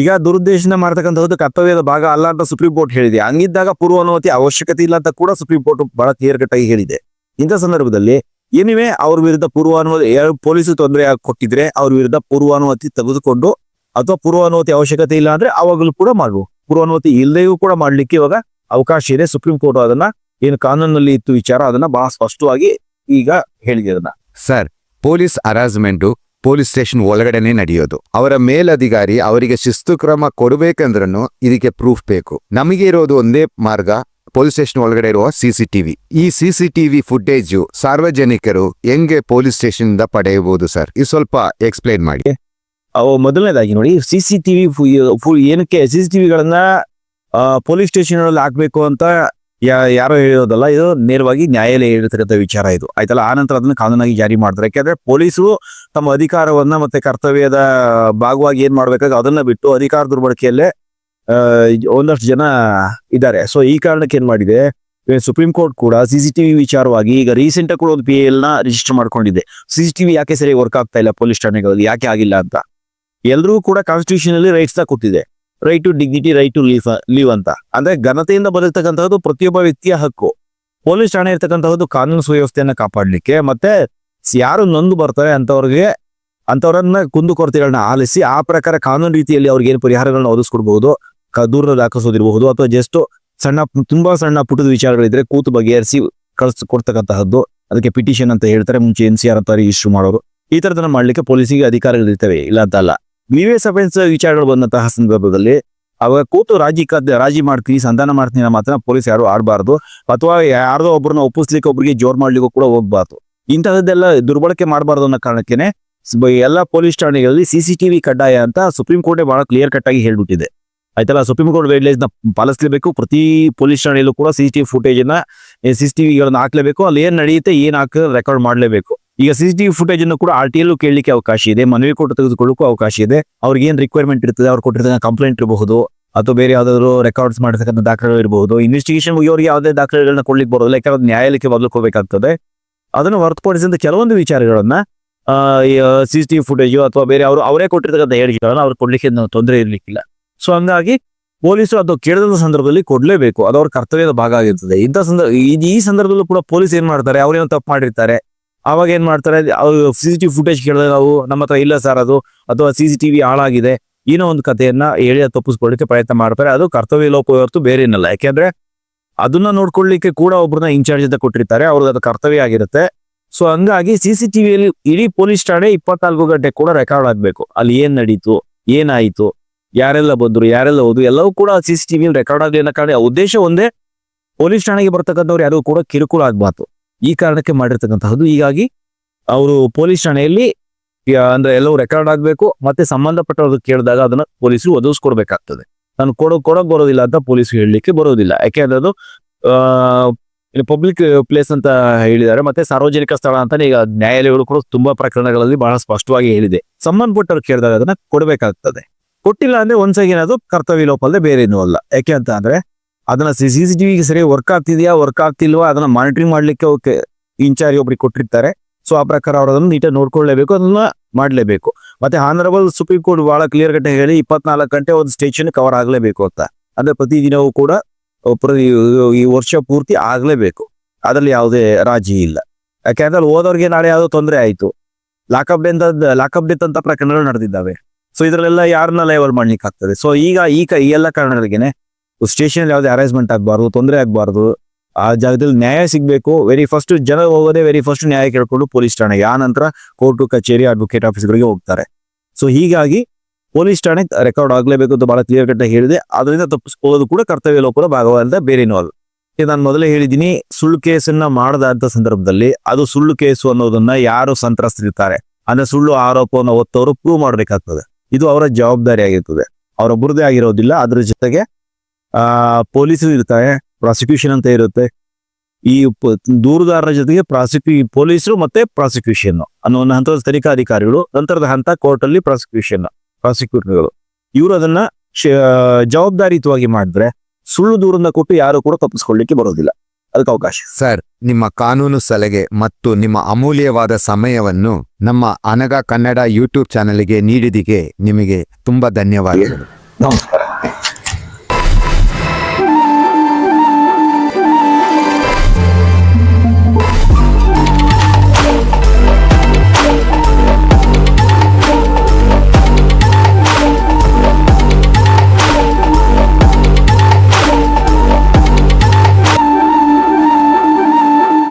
ಈಗ ದುರುದ್ದೇಶದಿಂದ ಮಾಡ್ತಕ್ಕಂಥದ್ದು ಕರ್ತವ್ಯದ ಭಾಗ ಅಲ್ಲ ಅಂತ ಸುಪ್ರೀಂ ಕೋರ್ಟ್ ಹೇಳಿದೆ. ಹಂಗಿದ್ದಾಗ ಪೂರ್ವಾನುಮತಿ ಅವಶ್ಯಕತೆ ಇಲ್ಲ ಅಂತ ಕೂಡ ಸುಪ್ರೀಂ ಕೋರ್ಟ್ ಬಹಳ ಕ್ಲಿಯರ್ ಹೇಳಿದೆ. ಇಂಥ ಸಂದರ್ಭದಲ್ಲಿ ಏನಿವೆ? ಅವ್ರ ವಿರುದ್ಧ ಪೂರ್ವಾನುಮತಿ ಯಾರು ಪೊಲೀಸರು ತೊಂದರೆ ಕೊಟ್ಟಿದ್ರೆ ಅವ್ರ ವಿರುದ್ಧ ಪೂರ್ವಾನುಮತಿ ತೆಗೆದುಕೊಂಡು ಅಥವಾ ಪೂರ್ವಾನುಮತಿ ಅವಶ್ಯಕತೆ ಇಲ್ಲ ಅಂದ್ರೆ ಅವಾಗಲೂ ಕೂಡ ಮಾಡುವ ಪೂರ್ವಾನುಮತಿ ಇಲ್ಲದೆಯೂ ಕೂಡ ಮಾಡ್ಲಿಕ್ಕೆ ಇವಾಗ ಅವಕಾಶ ಇದೆ. ಸುಪ್ರೀಂ ಕೋರ್ಟ್ ಅದನ್ನ ಏನು ಕಾನೂನಲ್ಲಿ ಇತ್ತು ವಿಚಾರ ಅದನ್ನ ಬಹಳ ಸ್ಪಷ್ಟವಾಗಿ ಈಗ ಹೇಳಿದೆ ಅದನ್ನ. Sir, police harassment police station ಒಳಗಡೆನೆ ನಡೆಯೋದು. ಅವರ ಮೇಲಧಿಕಾರಿ ಅವರಿಗೆ ಶಿಸ್ತು ಕ್ರಮ ಕೊಡಬೇಕಂದ್ರೂ ಇದಕ್ಕೆ ಪ್ರೂಫ್ ಬೇಕು. ನಮಗೆ ಇರೋದು ಒಂದೇ ಮಾರ್ಗ, ಪೊಲೀಸ್ ಸ್ಟೇಷನ್ ಒಳಗಡೆ ಇರುವ ಸಿಸಿಟಿವಿ ಈ ಸಿಸಿಟಿವಿ ಫುಟೇಜು ಸಾರ್ವಜನಿಕರು ಹೆಂಗೆ ಪೊಲೀಸ್ ಸ್ಟೇಷನ್ ಇಂದ ಪಡೆಯಬಹುದು ಸರ್? ಇದು ಸ್ವಲ್ಪ ಎಕ್ಸ್ಪ್ಲೈನ್ ಮಾಡಿ. ಅವು ಮೊದಲನೇದಾಗಿ ನೋಡಿ, ಸಿ ಟಿವಿ ಏನಕ್ಕೆ ಸಿ ಸಿ ಟಿವಿಗಳನ್ನ ಪೊಲೀಸ್ ಸ್ಟೇಷನ್ ಹಾಕ್ಬೇಕು ಅಂತ ಯಾ- ಯಾರೋ ಹೇಳೋದಲ್ಲ, ಇದು ನೇರವಾಗಿ ನ್ಯಾಯಾಲಯ ಹೇಳಿರ್ತಕ್ಕಂಥ ವಿಚಾರ ಇದು. ಆಯ್ತಲ್ಲ? ಆ ನಂತರ ಅದನ್ನ ಕಾನೂನಾಗಿ ಜಾರಿ ಮಾಡ್ತಾರೆ. ಯಾಕೆಂದ್ರೆ ಪೊಲೀಸು ತಮ್ಮ ಅಧಿಕಾರವನ್ನ ಮತ್ತೆ ಕರ್ತವ್ಯದ ಭಾಗವಾಗಿ ಏನ್ ಮಾಡ್ಬೇಕಾಗ ಅದನ್ನ ಬಿಟ್ಟು ಅಧಿಕಾರ ದುರ್ಬಳಕೆಯಲ್ಲೇ ಒಂದಷ್ಟು ಜನ ಇದ್ದಾರೆ. ಸೊ ಈ ಕಾರಣಕ್ಕೆ ಏನ್ ಮಾಡಿದೆ? ಸುಪ್ರೀಂ ಕೋರ್ಟ್ ಕೂಡ ಸಿ ಸಿ ಟಿವಿ ವಿಚಾರವಾಗಿ ಈಗ ರೀಸೆಂಟ್ ಕೂಡ ಒಂದು ಪಿ ಎಲ್ನ ರಿಜಿಸ್ಟರ್ ಮಾಡ್ಕೊಂಡಿದೆ. ಸಿಸಿಟಿವಿ ಯಾಕೆ ಸರಿಯಾಗಿ ವರ್ಕ್ ಆಗ್ತಾ ಇಲ್ಲ? ಪೊಲೀಸ್ ಠಾಣೆಗಳಲ್ಲಿ ಯಾಕೆ ಆಗಿಲ್ಲ ಅಂತ? ಎಲ್ಲರೂ ಕೂಡ ಕಾನ್ಸ್ಟಿಟ್ಯೂಷನ್ ಅಲ್ಲಿ ರೈಟ್ಸ್ ಕೊಟ್ಟಿದೆ. Right to dignity right to live live ಅಂತ. ಅಂದ್ರೆ ಘನತೆಯಿಂದ ಬದುಕ್ತಕ್ಕಂತಹದ್ದು ಪ್ರತಿಯೊಬ್ಬ ವ್ಯಕ್ತಿಯ ಹಕ್ಕು. ಪೊಲೀಸ್ ಠಾಣೆ ಇರ್ತಕ್ಕಂತಹದ್ದು ಕಾನೂನು ಸುವ್ಯವಸ್ಥೆಯನ್ನ ಕಾಪಾಡಲಿಕ್ಕೆ ಮತ್ತೆ ಯಾರು ನೊಂದು ಬರ್ತಾರೆ ಅಂತವ್ರಿಗೆ, ಅಂತವರನ್ನ ಕುಂದುಕೊರತೆಗಳನ್ನ ಆಲಿಸಿ ಆ ಪ್ರಕಾರ ಕಾನೂನು ರೀತಿಯಲ್ಲಿ ಅವ್ರಿಗೆ ಏನು ಪರಿಹಾರಗಳನ್ನ ಒದಗಿಸ್ಕೊಡ್ಬಹುದು ದೂರನ ದೂರ ದಾಖಲಿಸೋದಿರಬಹುದು ಅಥವಾ ಜಸ್ಟ್ ಸಣ್ಣ ತುಂಬಾ ಸಣ್ಣ ಪುಟದ ವಿಚಾರಗಳಿದ್ರೆ ಕೂತು ಬಗೆಹರಿಸಿ ಕಳಿಸ್, ಕೊಡ್ತಕ್ಕಂತಹದ್ದು. ಅದಕ್ಕೆ ಪಿಟಿಷನ್ ಅಂತ ಹೇಳ್ತಾರೆ, ಮುಂಚೆ ಎನ್ ಸಿ ಆರ್ ಅಂತ ಇಶ್ಯೂ ಮಾಡೋರು. ಈ ತರದನ್ನ ಮಾಡ್ಲಿಕ್ಕೆ ಪೊಲೀಸಿಗೆ ಅಧಿಕಾರಗಳಿರ್ತವೆ, ಇಲ್ಲ ಅಂತ ಅಲ್ಲ. ಗ್ರೀವಿಯಸ್ ಅಫೆನ್ಸ್ ವಿಚಾರಗಳು ಬಂದಂತಹ ಸಂದರ್ಭದಲ್ಲಿ ಅವಾಗ ಕೂತು ರಾಜಿ ರಾಜಿ ಮಾಡ್ತೀನಿ, ಸಂಧಾನ ಮಾಡ್ತೀನಿ ಮಾತ್ರ ಪೊಲೀಸ್ ಯಾರು ಆಡಬಾರ್ದು. ಅಥವಾ ಯಾರ್ದೋ ಒಬ್ಬರನ್ನ ಒಪ್ಪಿಸ್ಲಿಕ್ಕೆ ಒಬ್ಬರಿಗೆ ಜೋರ್ ಮಾಡ್ಲಿಕ್ಕೂ ಕೂಡ ಹೋಗ್ಬಾರ್ದು. ಇಂತಹದ್ದೆಲ್ಲ ದುರ್ಬಳಕೆ ಮಾಡಬಾರ್ದು ಅನ್ನೋ ಕಾರಣಕ್ಕೇನೆ ಸ್- ಬ- ಎಲ್ಲಾ ಪೊಲೀಸ್ ಠಾಣೆಗಳಲ್ಲಿ ಸಿಸಿಟಿವಿ ಕಡ್ಡಾಯ ಅಂತ ಸುಪ್ರೀಂ ಕೋರ್ಟ್ ಬಹಳ ಕ್ಲಿಯರ್ ಕಟ್ ಆಗಿ ಹೇಳ್ಬಿಟ್ಟಿದೆ. ಆಯ್ತಲ್ಲ? ಸುಪ್ರೀಂ ಕೋರ್ಟ್ ಗೈಡ್ಲೈನ್ಸ್ನ ಪಾಲಿಸಲೇಬೇಕು. ಪ್ರತಿ ಪೊಲೀಸ್ ಠಾಣೆಯಲ್ಲೂ ಕೂಡ ಸಿಸಿಟಿವಿ ಫುಟೇಜ್ನ ಸಿಸಿಟಿವಿಗಳನ್ನ ಹಾಕ್ಲೇಬೇಕು. ಅಲ್ಲಿ ಏನ್ ನಡೆಯುತ್ತೆ, ಏನ್ ಹಾಕ ರೆಕಾರ್ಡ್ ಮಾಡ್ಲೇಬೇಕು. ಈಗ ಸಿಸಿಟಿವಿ ಫುಟೇಜ್ ಅನ್ನು ಕೂಡ ಆರ್ ಟಿ ಎಲ್ಲೂ ಕೇಳಲಿಕ್ಕೆ ಅವಕಾಶ ಇದೆ, ಮನವಿ ಕೊಟ್ಟು ತೆಗೆದುಕೊಳ್ಳೋಕ್ಕೂ ಅವಕಾಶ ಇದೆ. ಅವ್ರಿಗೆ ಏನ್ ರಿಕ್ವೈರ್ಮೆಂಟ್ ಇರ್ತದೆ, ಅವ್ರು ಕೊಟ್ಟಿರ್ತಕ್ಕಂಥ ಕಂಪ್ಲೇಂಟ್ ಇರಬಹುದು, ಅಥವಾ ಬೇರೆ ಯಾವ್ದಾದ್ರು ರೆಕಾರ್ಡ್ಸ್ ಮಾಡಿರ್ತಕ್ಕಂಥ ದಾಖಲೆಗಳು ಇರಬಹುದು. ಇನ್ವೆಸ್ಟಿಗೇಷನ್ ಮುಗಿಯೋರಿಗೆ ಯಾವುದೇ ದಾಖಲೆಗಳನ್ನ ಕೊಡ್ಲಿಕ್ಕೆ ಬರೋದಿಲ್ಲ, ಯಾಕಂದ್ರೆ ನ್ಯಾಯಾಲಯಕ್ಕೆ ನ್ಯಾಯಾಲಯಕ್ಕೆ ಬದಲಿಕೋಬೇಕಾಗ್ತದೆ ಅದನ್ನು ಹೊರತುಪಡಿಸಿದ ಕೆಲವೊಂದು ವಿಚಾರಗಳನ್ನ ಸಿ ಸಿಸಿಟಿವಿ ಫುಟೇಜ್ ಅಥವಾ ಬೇರೆ ಅವರು, ಅವರೇ ಕೊಟ್ಟಿರ್ತಕ್ಕಂಥ ಹೇಳಿಕೆಗಳನ್ನ ಅವ್ರು ಕೊಡ್ಲಿಕ್ಕೆ ತೊಂದರೆ ಇರಲಿಕ್ಕಿಲ್ಲ. ಸೊ ಹಂಗಾಗಿ ಪೊಲೀಸರು ಅದು ಕೇಳಿದ ಸಂದರ್ಭದಲ್ಲಿ ಕೊಡಲೇಬೇಕು. ಅದು ಅವ್ರ ಕರ್ತವ್ಯದ ಭಾಗ ಆಗಿರ್ತದೆ. ಇಂಥ ಸಂದರ್ಭ ಈ ಸಂದರ್ಭದಲ್ಲೂ ಕೂಡ ಪೊಲೀಸ್ ಏನ್ ಮಾಡ್ತಾರೆ, ಅವ್ರೇನು ತಪ್ಪು ಮಾಡಿರ್ತಾರೆ. ಅವಾಗ ಏನ್ ಮಾಡ್ತಾರೆ ಅವ್ರು ಸಿ ಸಿ ಟಿವಿ ಫುಟೇಜ್ ಕೇಳಿದ್ರೆ ನಾವು ನಮ್ಮ ಹತ್ರ ಇಲ್ಲ ಸರ್ ಅದು, ಅಥವಾ ಸಿ ಸಿ ಟಿವಿ ಹಾಳಾಗಿದೆ, ಏನೋ ಒಂದು ಕಥೆಯನ್ನ ಹೇಳಿ ತಪ್ಪಿಸ್ಕೊಳ್ಳಿಕ್ಕೆ ಪ್ರಯತ್ನ ಮಾಡ್ತಾರೆ. ಅದು ಕರ್ತವ್ಯ ಲೋಪ ಹೊರತು ಬೇರೆ ಏನಲ್ಲ. ಯಾಕೆಂದ್ರೆ ಅದನ್ನ ನೋಡ್ಕೊಳ್ಳಿಕ್ಕೆ ಕೂಡ ಒಬ್ಬರನ್ನ ಇನ್ಚಾರ್ಜ್ ಅಂತ ಕೊಟ್ಟಿರ್ತಾರೆ. ಅವ್ರದ್ದು ಅದು ಕರ್ತವ್ಯ ಆಗಿರುತ್ತೆ. ಸೊ ಹಂಗಾಗಿ ಸಿ ಸಿ ಟಿವಿಯಲ್ಲಿ ಇಡೀ ಪೊಲೀಸ್ ಠಾಣೆ ಇಪ್ಪತ್ನಾಲ್ಕು ಗಂಟೆ ಕೂಡ ರೆಕಾರ್ಡ್ ಆಗ್ಬೇಕು ಅಲ್ಲಿ ಏನ್ ನಡೀತು, ಏನಾಯ್ತು, ಯಾರೆಲ್ಲ ಬಂದ್ರು, ಯಾರೆಲ್ಲ ಹೋದ್ರು, ಎಲ್ಲವೂ ಕೂಡ ಸಿ ಸಿ ಟಿವಿಯಲ್ಲಿ ರೆಕಾರ್ಡ್ ಆಗಲಿ ಅನ್ನೋ ಕಾರಣ, ಉದ್ದೇಶ ಒಂದೇ ಪೊಲೀಸ್ ಠಾಣೆಗೆ ಬರ್ತಕ್ಕಂಥವ್ರು ಯಾರು ಕೂಡ ಕಿರುಕುಳ ಆಗ್ಬಾರ್ದು. ಈ ಕಾರಣಕ್ಕೆ ಮಾಡಿರ್ತಕ್ಕಂತಹದ್ದು. ಹೀಗಾಗಿ ಅವರು ಪೊಲೀಸ್ ಠಾಣೆಯಲ್ಲಿ ಅಂದ್ರೆ ಎಲ್ಲವೂ ರೆಕಾರ್ಡ್ ಆಗ್ಬೇಕು, ಮತ್ತೆ ಸಂಬಂಧಪಟ್ಟವ್ರು ಕೇಳಿದಾಗ ಅದನ್ನ ಪೊಲೀಸರು ಒದಗಿಸ್ಕೊಡ್ಬೇಕಾಗ್ತದೆ. ನಾನು ಕೊಡೋ ಕೊಡೋಕ್ ಬರೋದಿಲ್ಲ ಅಂತ ಪೊಲೀಸ್ ಹೇಳಲಿಕ್ಕೆ ಬರೋದಿಲ್ಲ. ಯಾಕೆಂದ್ರೆ ಅದು, ಆ ಪಬ್ಲಿಕ್ ಪ್ಲೇಸ್ ಅಂತ ಹೇಳಿದ್ದಾರೆ, ಮತ್ತೆ ಸಾರ್ವಜನಿಕ ಸ್ಥಳ ಅಂತಾನೆ ಈಗ ನ್ಯಾಯಾಲಯಗಳು ಕೂಡ ತುಂಬಾ ಪ್ರಕರಣಗಳಲ್ಲಿ ಬಹಳ ಸ್ಪಷ್ಟವಾಗಿ ಹೇಳಿದೆ. ಸಂಬಂಧಪಟ್ಟವ್ರು ಕೇಳಿದಾಗ ಅದನ್ನ ಕೊಡಬೇಕಾಗ್ತದೆ. ಕೊಟ್ಟಿಲ್ಲ ಅಂದ್ರೆ ಒಂದ್ಸಾಗಿ ಏನಾದ್ರು ಕರ್ತವ್ಯ ಲೋಪ ಅಲ್ಲದೆ ಬೇರೆ ಏನೂ ಅಲ್ಲ. ಯಾಕೆ ಅಂತ ಅಂದ್ರೆ ಅದನ್ನ ಸಿ ಸಿ ಟಿವಿಗೆ ಸರಿ ವರ್ಕ್ ಆಗ್ತಿದೆಯಾ ವರ್ಕ್ ಆಗ್ತಿಲ್ವಾ, ಅದನ್ನ ಮಾನಿಟರಿಂಗ್ ಮಾಡ್ಲಿಕ್ಕೆ ಅವಕ್ಕೆ ಇನ್ಚಾರ್ಜ್ ಒಬ್ರಿಗೆ ಕೊಟ್ಟಿರ್ತಾರೆ. ಸೊ ಆ ಪ್ರಕಾರ ಅವ್ರು ಅದನ್ನ ನೀಟಾಗಿ ನೋಡ್ಕೊಳ್ಳೇಬೇಕು ಅದನ್ನ ಮಾಡ್ಲೇಬೇಕು. ಮತ್ತೆ ಆನರಬಲ್ ಸುಪ್ರೀಂ ಕೋರ್ಟ್ ಬಹಳ ಕ್ಲಿಯರ್ ಕಟ್ಟೆ ಹೇಳಿ ಇಪ್ಪತ್ನಾಲ್ಕು ಗಂಟೆ ಒಂದು ಸ್ಟೇಷನ್ ಕವರ್ ಆಗ್ಲೇಬೇಕು ಅಂತ. ಅಂದ್ರೆ ಪ್ರತಿದಿನವೂ ಕೂಡ ಈ ವರ್ಷ ಪೂರ್ತಿ ಆಗ್ಲೇಬೇಕು. ಅದ್ರಲ್ಲಿ ಯಾವುದೇ ರಾಜಿ ಇಲ್ಲ. ಯಾಕೆಂದ್ರೆ ಅಲ್ಲಿ ಹೋದವ್ರಿಗೆ ನಾಳೆ ಯಾವುದೋ ತೊಂದರೆ ಆಯ್ತು. ಲಾಕಪ್ ಡೆ ಲಾಕಪ್ ಡೆತ್ ಅಂತ ಪ್ರಕರಣಗಳು ನಡೆದಿದ್ದಾವೆ. ಸೊ ಇದ್ರಲ್ಲೆಲ್ಲ ಯಾರನ್ನ ಲೈವಲ್ ಮಾಡ್ಲಿಕ್ಕೆ ಆಗ್ತದೆ ಸೊ ಈಗ ಈ ಎಲ್ಲ ಕಾರಣಗಳಿಗೆನೆ ಸ್ಟೇಷನ್ ಯಾವುದೇ ಅರೇಂಜ್ಮೆಂಟ್ ಆಗಬಾರ್ದು, ತೊಂದರೆ ಆಗಬಾರ್ದು, ಆ ಜಾಗದಲ್ಲಿ ನ್ಯಾಯ ಸಿಗಬೇಕು. ವೆರಿ ಫಸ್ಟ್ ಜನ ಹೋಗೋದೇ ವೆರಿ ಫಸ್ಟ್ ನ್ಯಾಯ ಕೇಳ್ಕೊಂಡು ಪೊಲೀಸ್ ಠಾಣೆಗೆ ಆ ನಂತರ ಕೋರ್ಟು, ಕಚೇರಿ ಅಡ್ವೊಕೇಟ್ ಆಫೀಸ್ಗಳಿಗೆ ಹೋಗ್ತಾರೆ. ಸೊ ಹೀಗಾಗಿ ಪೊಲೀಸ್ ಠಾಣೆ ರೆಕಾರ್ಡ್ ಆಗಲೇಬೇಕು ಅಂತ ಬಹಳ ಕ್ಲಿಯರ್ ಕಟ್ ಹೇಳಿದೆ. ಅದರಿಂದ ತಪ್ಪಿಸ್ಕೊಳ್ಳೋದು ಕೂಡ ಕರ್ತವ್ಯ ಲೋಪದ ಭಾಗವಾದ ಬೇರೆನೂ ಅಲ್ಲ. ನಾನು ಮೊದಲೇ ಹೇಳಿದ್ದೀನಿ, ಸುಳ್ಳು ಕೇಸನ್ನ ಮಾಡದಂತ ಸಂದರ್ಭದಲ್ಲಿ ಅದು ಸುಳ್ಳು ಕೇಸು ಅನ್ನೋದನ್ನ ಯಾರು ಸಂತ್ರಸ್ತಿರ್ತಾರೆ? ಅಂದ್ರೆ ಸುಳ್ಳು ಆರೋಪವನ್ನು ಒತ್ತವರು ಪ್ರೂವ್ ಮಾಡಬೇಕಾಗ್ತದೆ. ಇದು ಅವರ ಜವಾಬ್ದಾರಿ ಆಗಿರ್ತದೆ ಅವರೊಬ್ಬರದೇ ಆಗಿರೋದಿಲ್ಲ. ಅದ್ರ ಜೊತೆಗೆ ಪೊಲೀಸರು ಇರ್ತಾರೆ ಪ್ರಾಸಿಕ್ಯೂಷನ್ ಅಂತ ಇರುತ್ತೆ. ಈ ದೂರುದಾರರ ಜೊತೆಗೆ ಪ್ರಾಸಿಕ್ಯೂ ಪೊಲೀಸರು ಮತ್ತೆ ಪ್ರಾಸಿಕ್ಯೂಷನ್ ಅನ್ನೋ ಒಂದು ಹಂತದ ತನಿಖಾ ಅಧಿಕಾರಿಗಳು ನಂತರದ ಹಂತ ಕೋರ್ಟ್ ಅಲ್ಲಿ ಪ್ರಾಸಿಕ್ಯೂಷನ್ ಪ್ರಾಸಿಕ್ಯೂಟರ್ಗಳು ಇವರು ಅದನ್ನ ಜವಾಬ್ದಾರಿಯುತವಾಗಿ ಮಾಡಿದ್ರೆ ಸುಳ್ಳು ದೂರನ್ನ ಕೊಟ್ಟು ಯಾರು ಕೂಡ ತಪ್ಪಿಸ್ಕೊಳ್ಳಿಕ್ಕೆ ಬರೋದಿಲ್ಲ. ಅದಕ್ಕೆ ಅವಕಾಶ. ಸರ್ ನಿಮ್ಮ ಕಾನೂನು ಸಲಹೆ ಮತ್ತು ನಿಮ್ಮ ಅಮೂಲ್ಯವಾದ ಸಮಯವನ್ನು ನಮ್ಮ ಅನಗ ಕನ್ನಡ ಯೂಟ್ಯೂಬ್ ಚಾನೆಲ್ಗೆ ನೀಡಿದಿಗೆ ನಿಮಗೆ ತುಂಬಾ ಧನ್ಯವಾದಗಳು. ನಮಸ್ಕಾರ.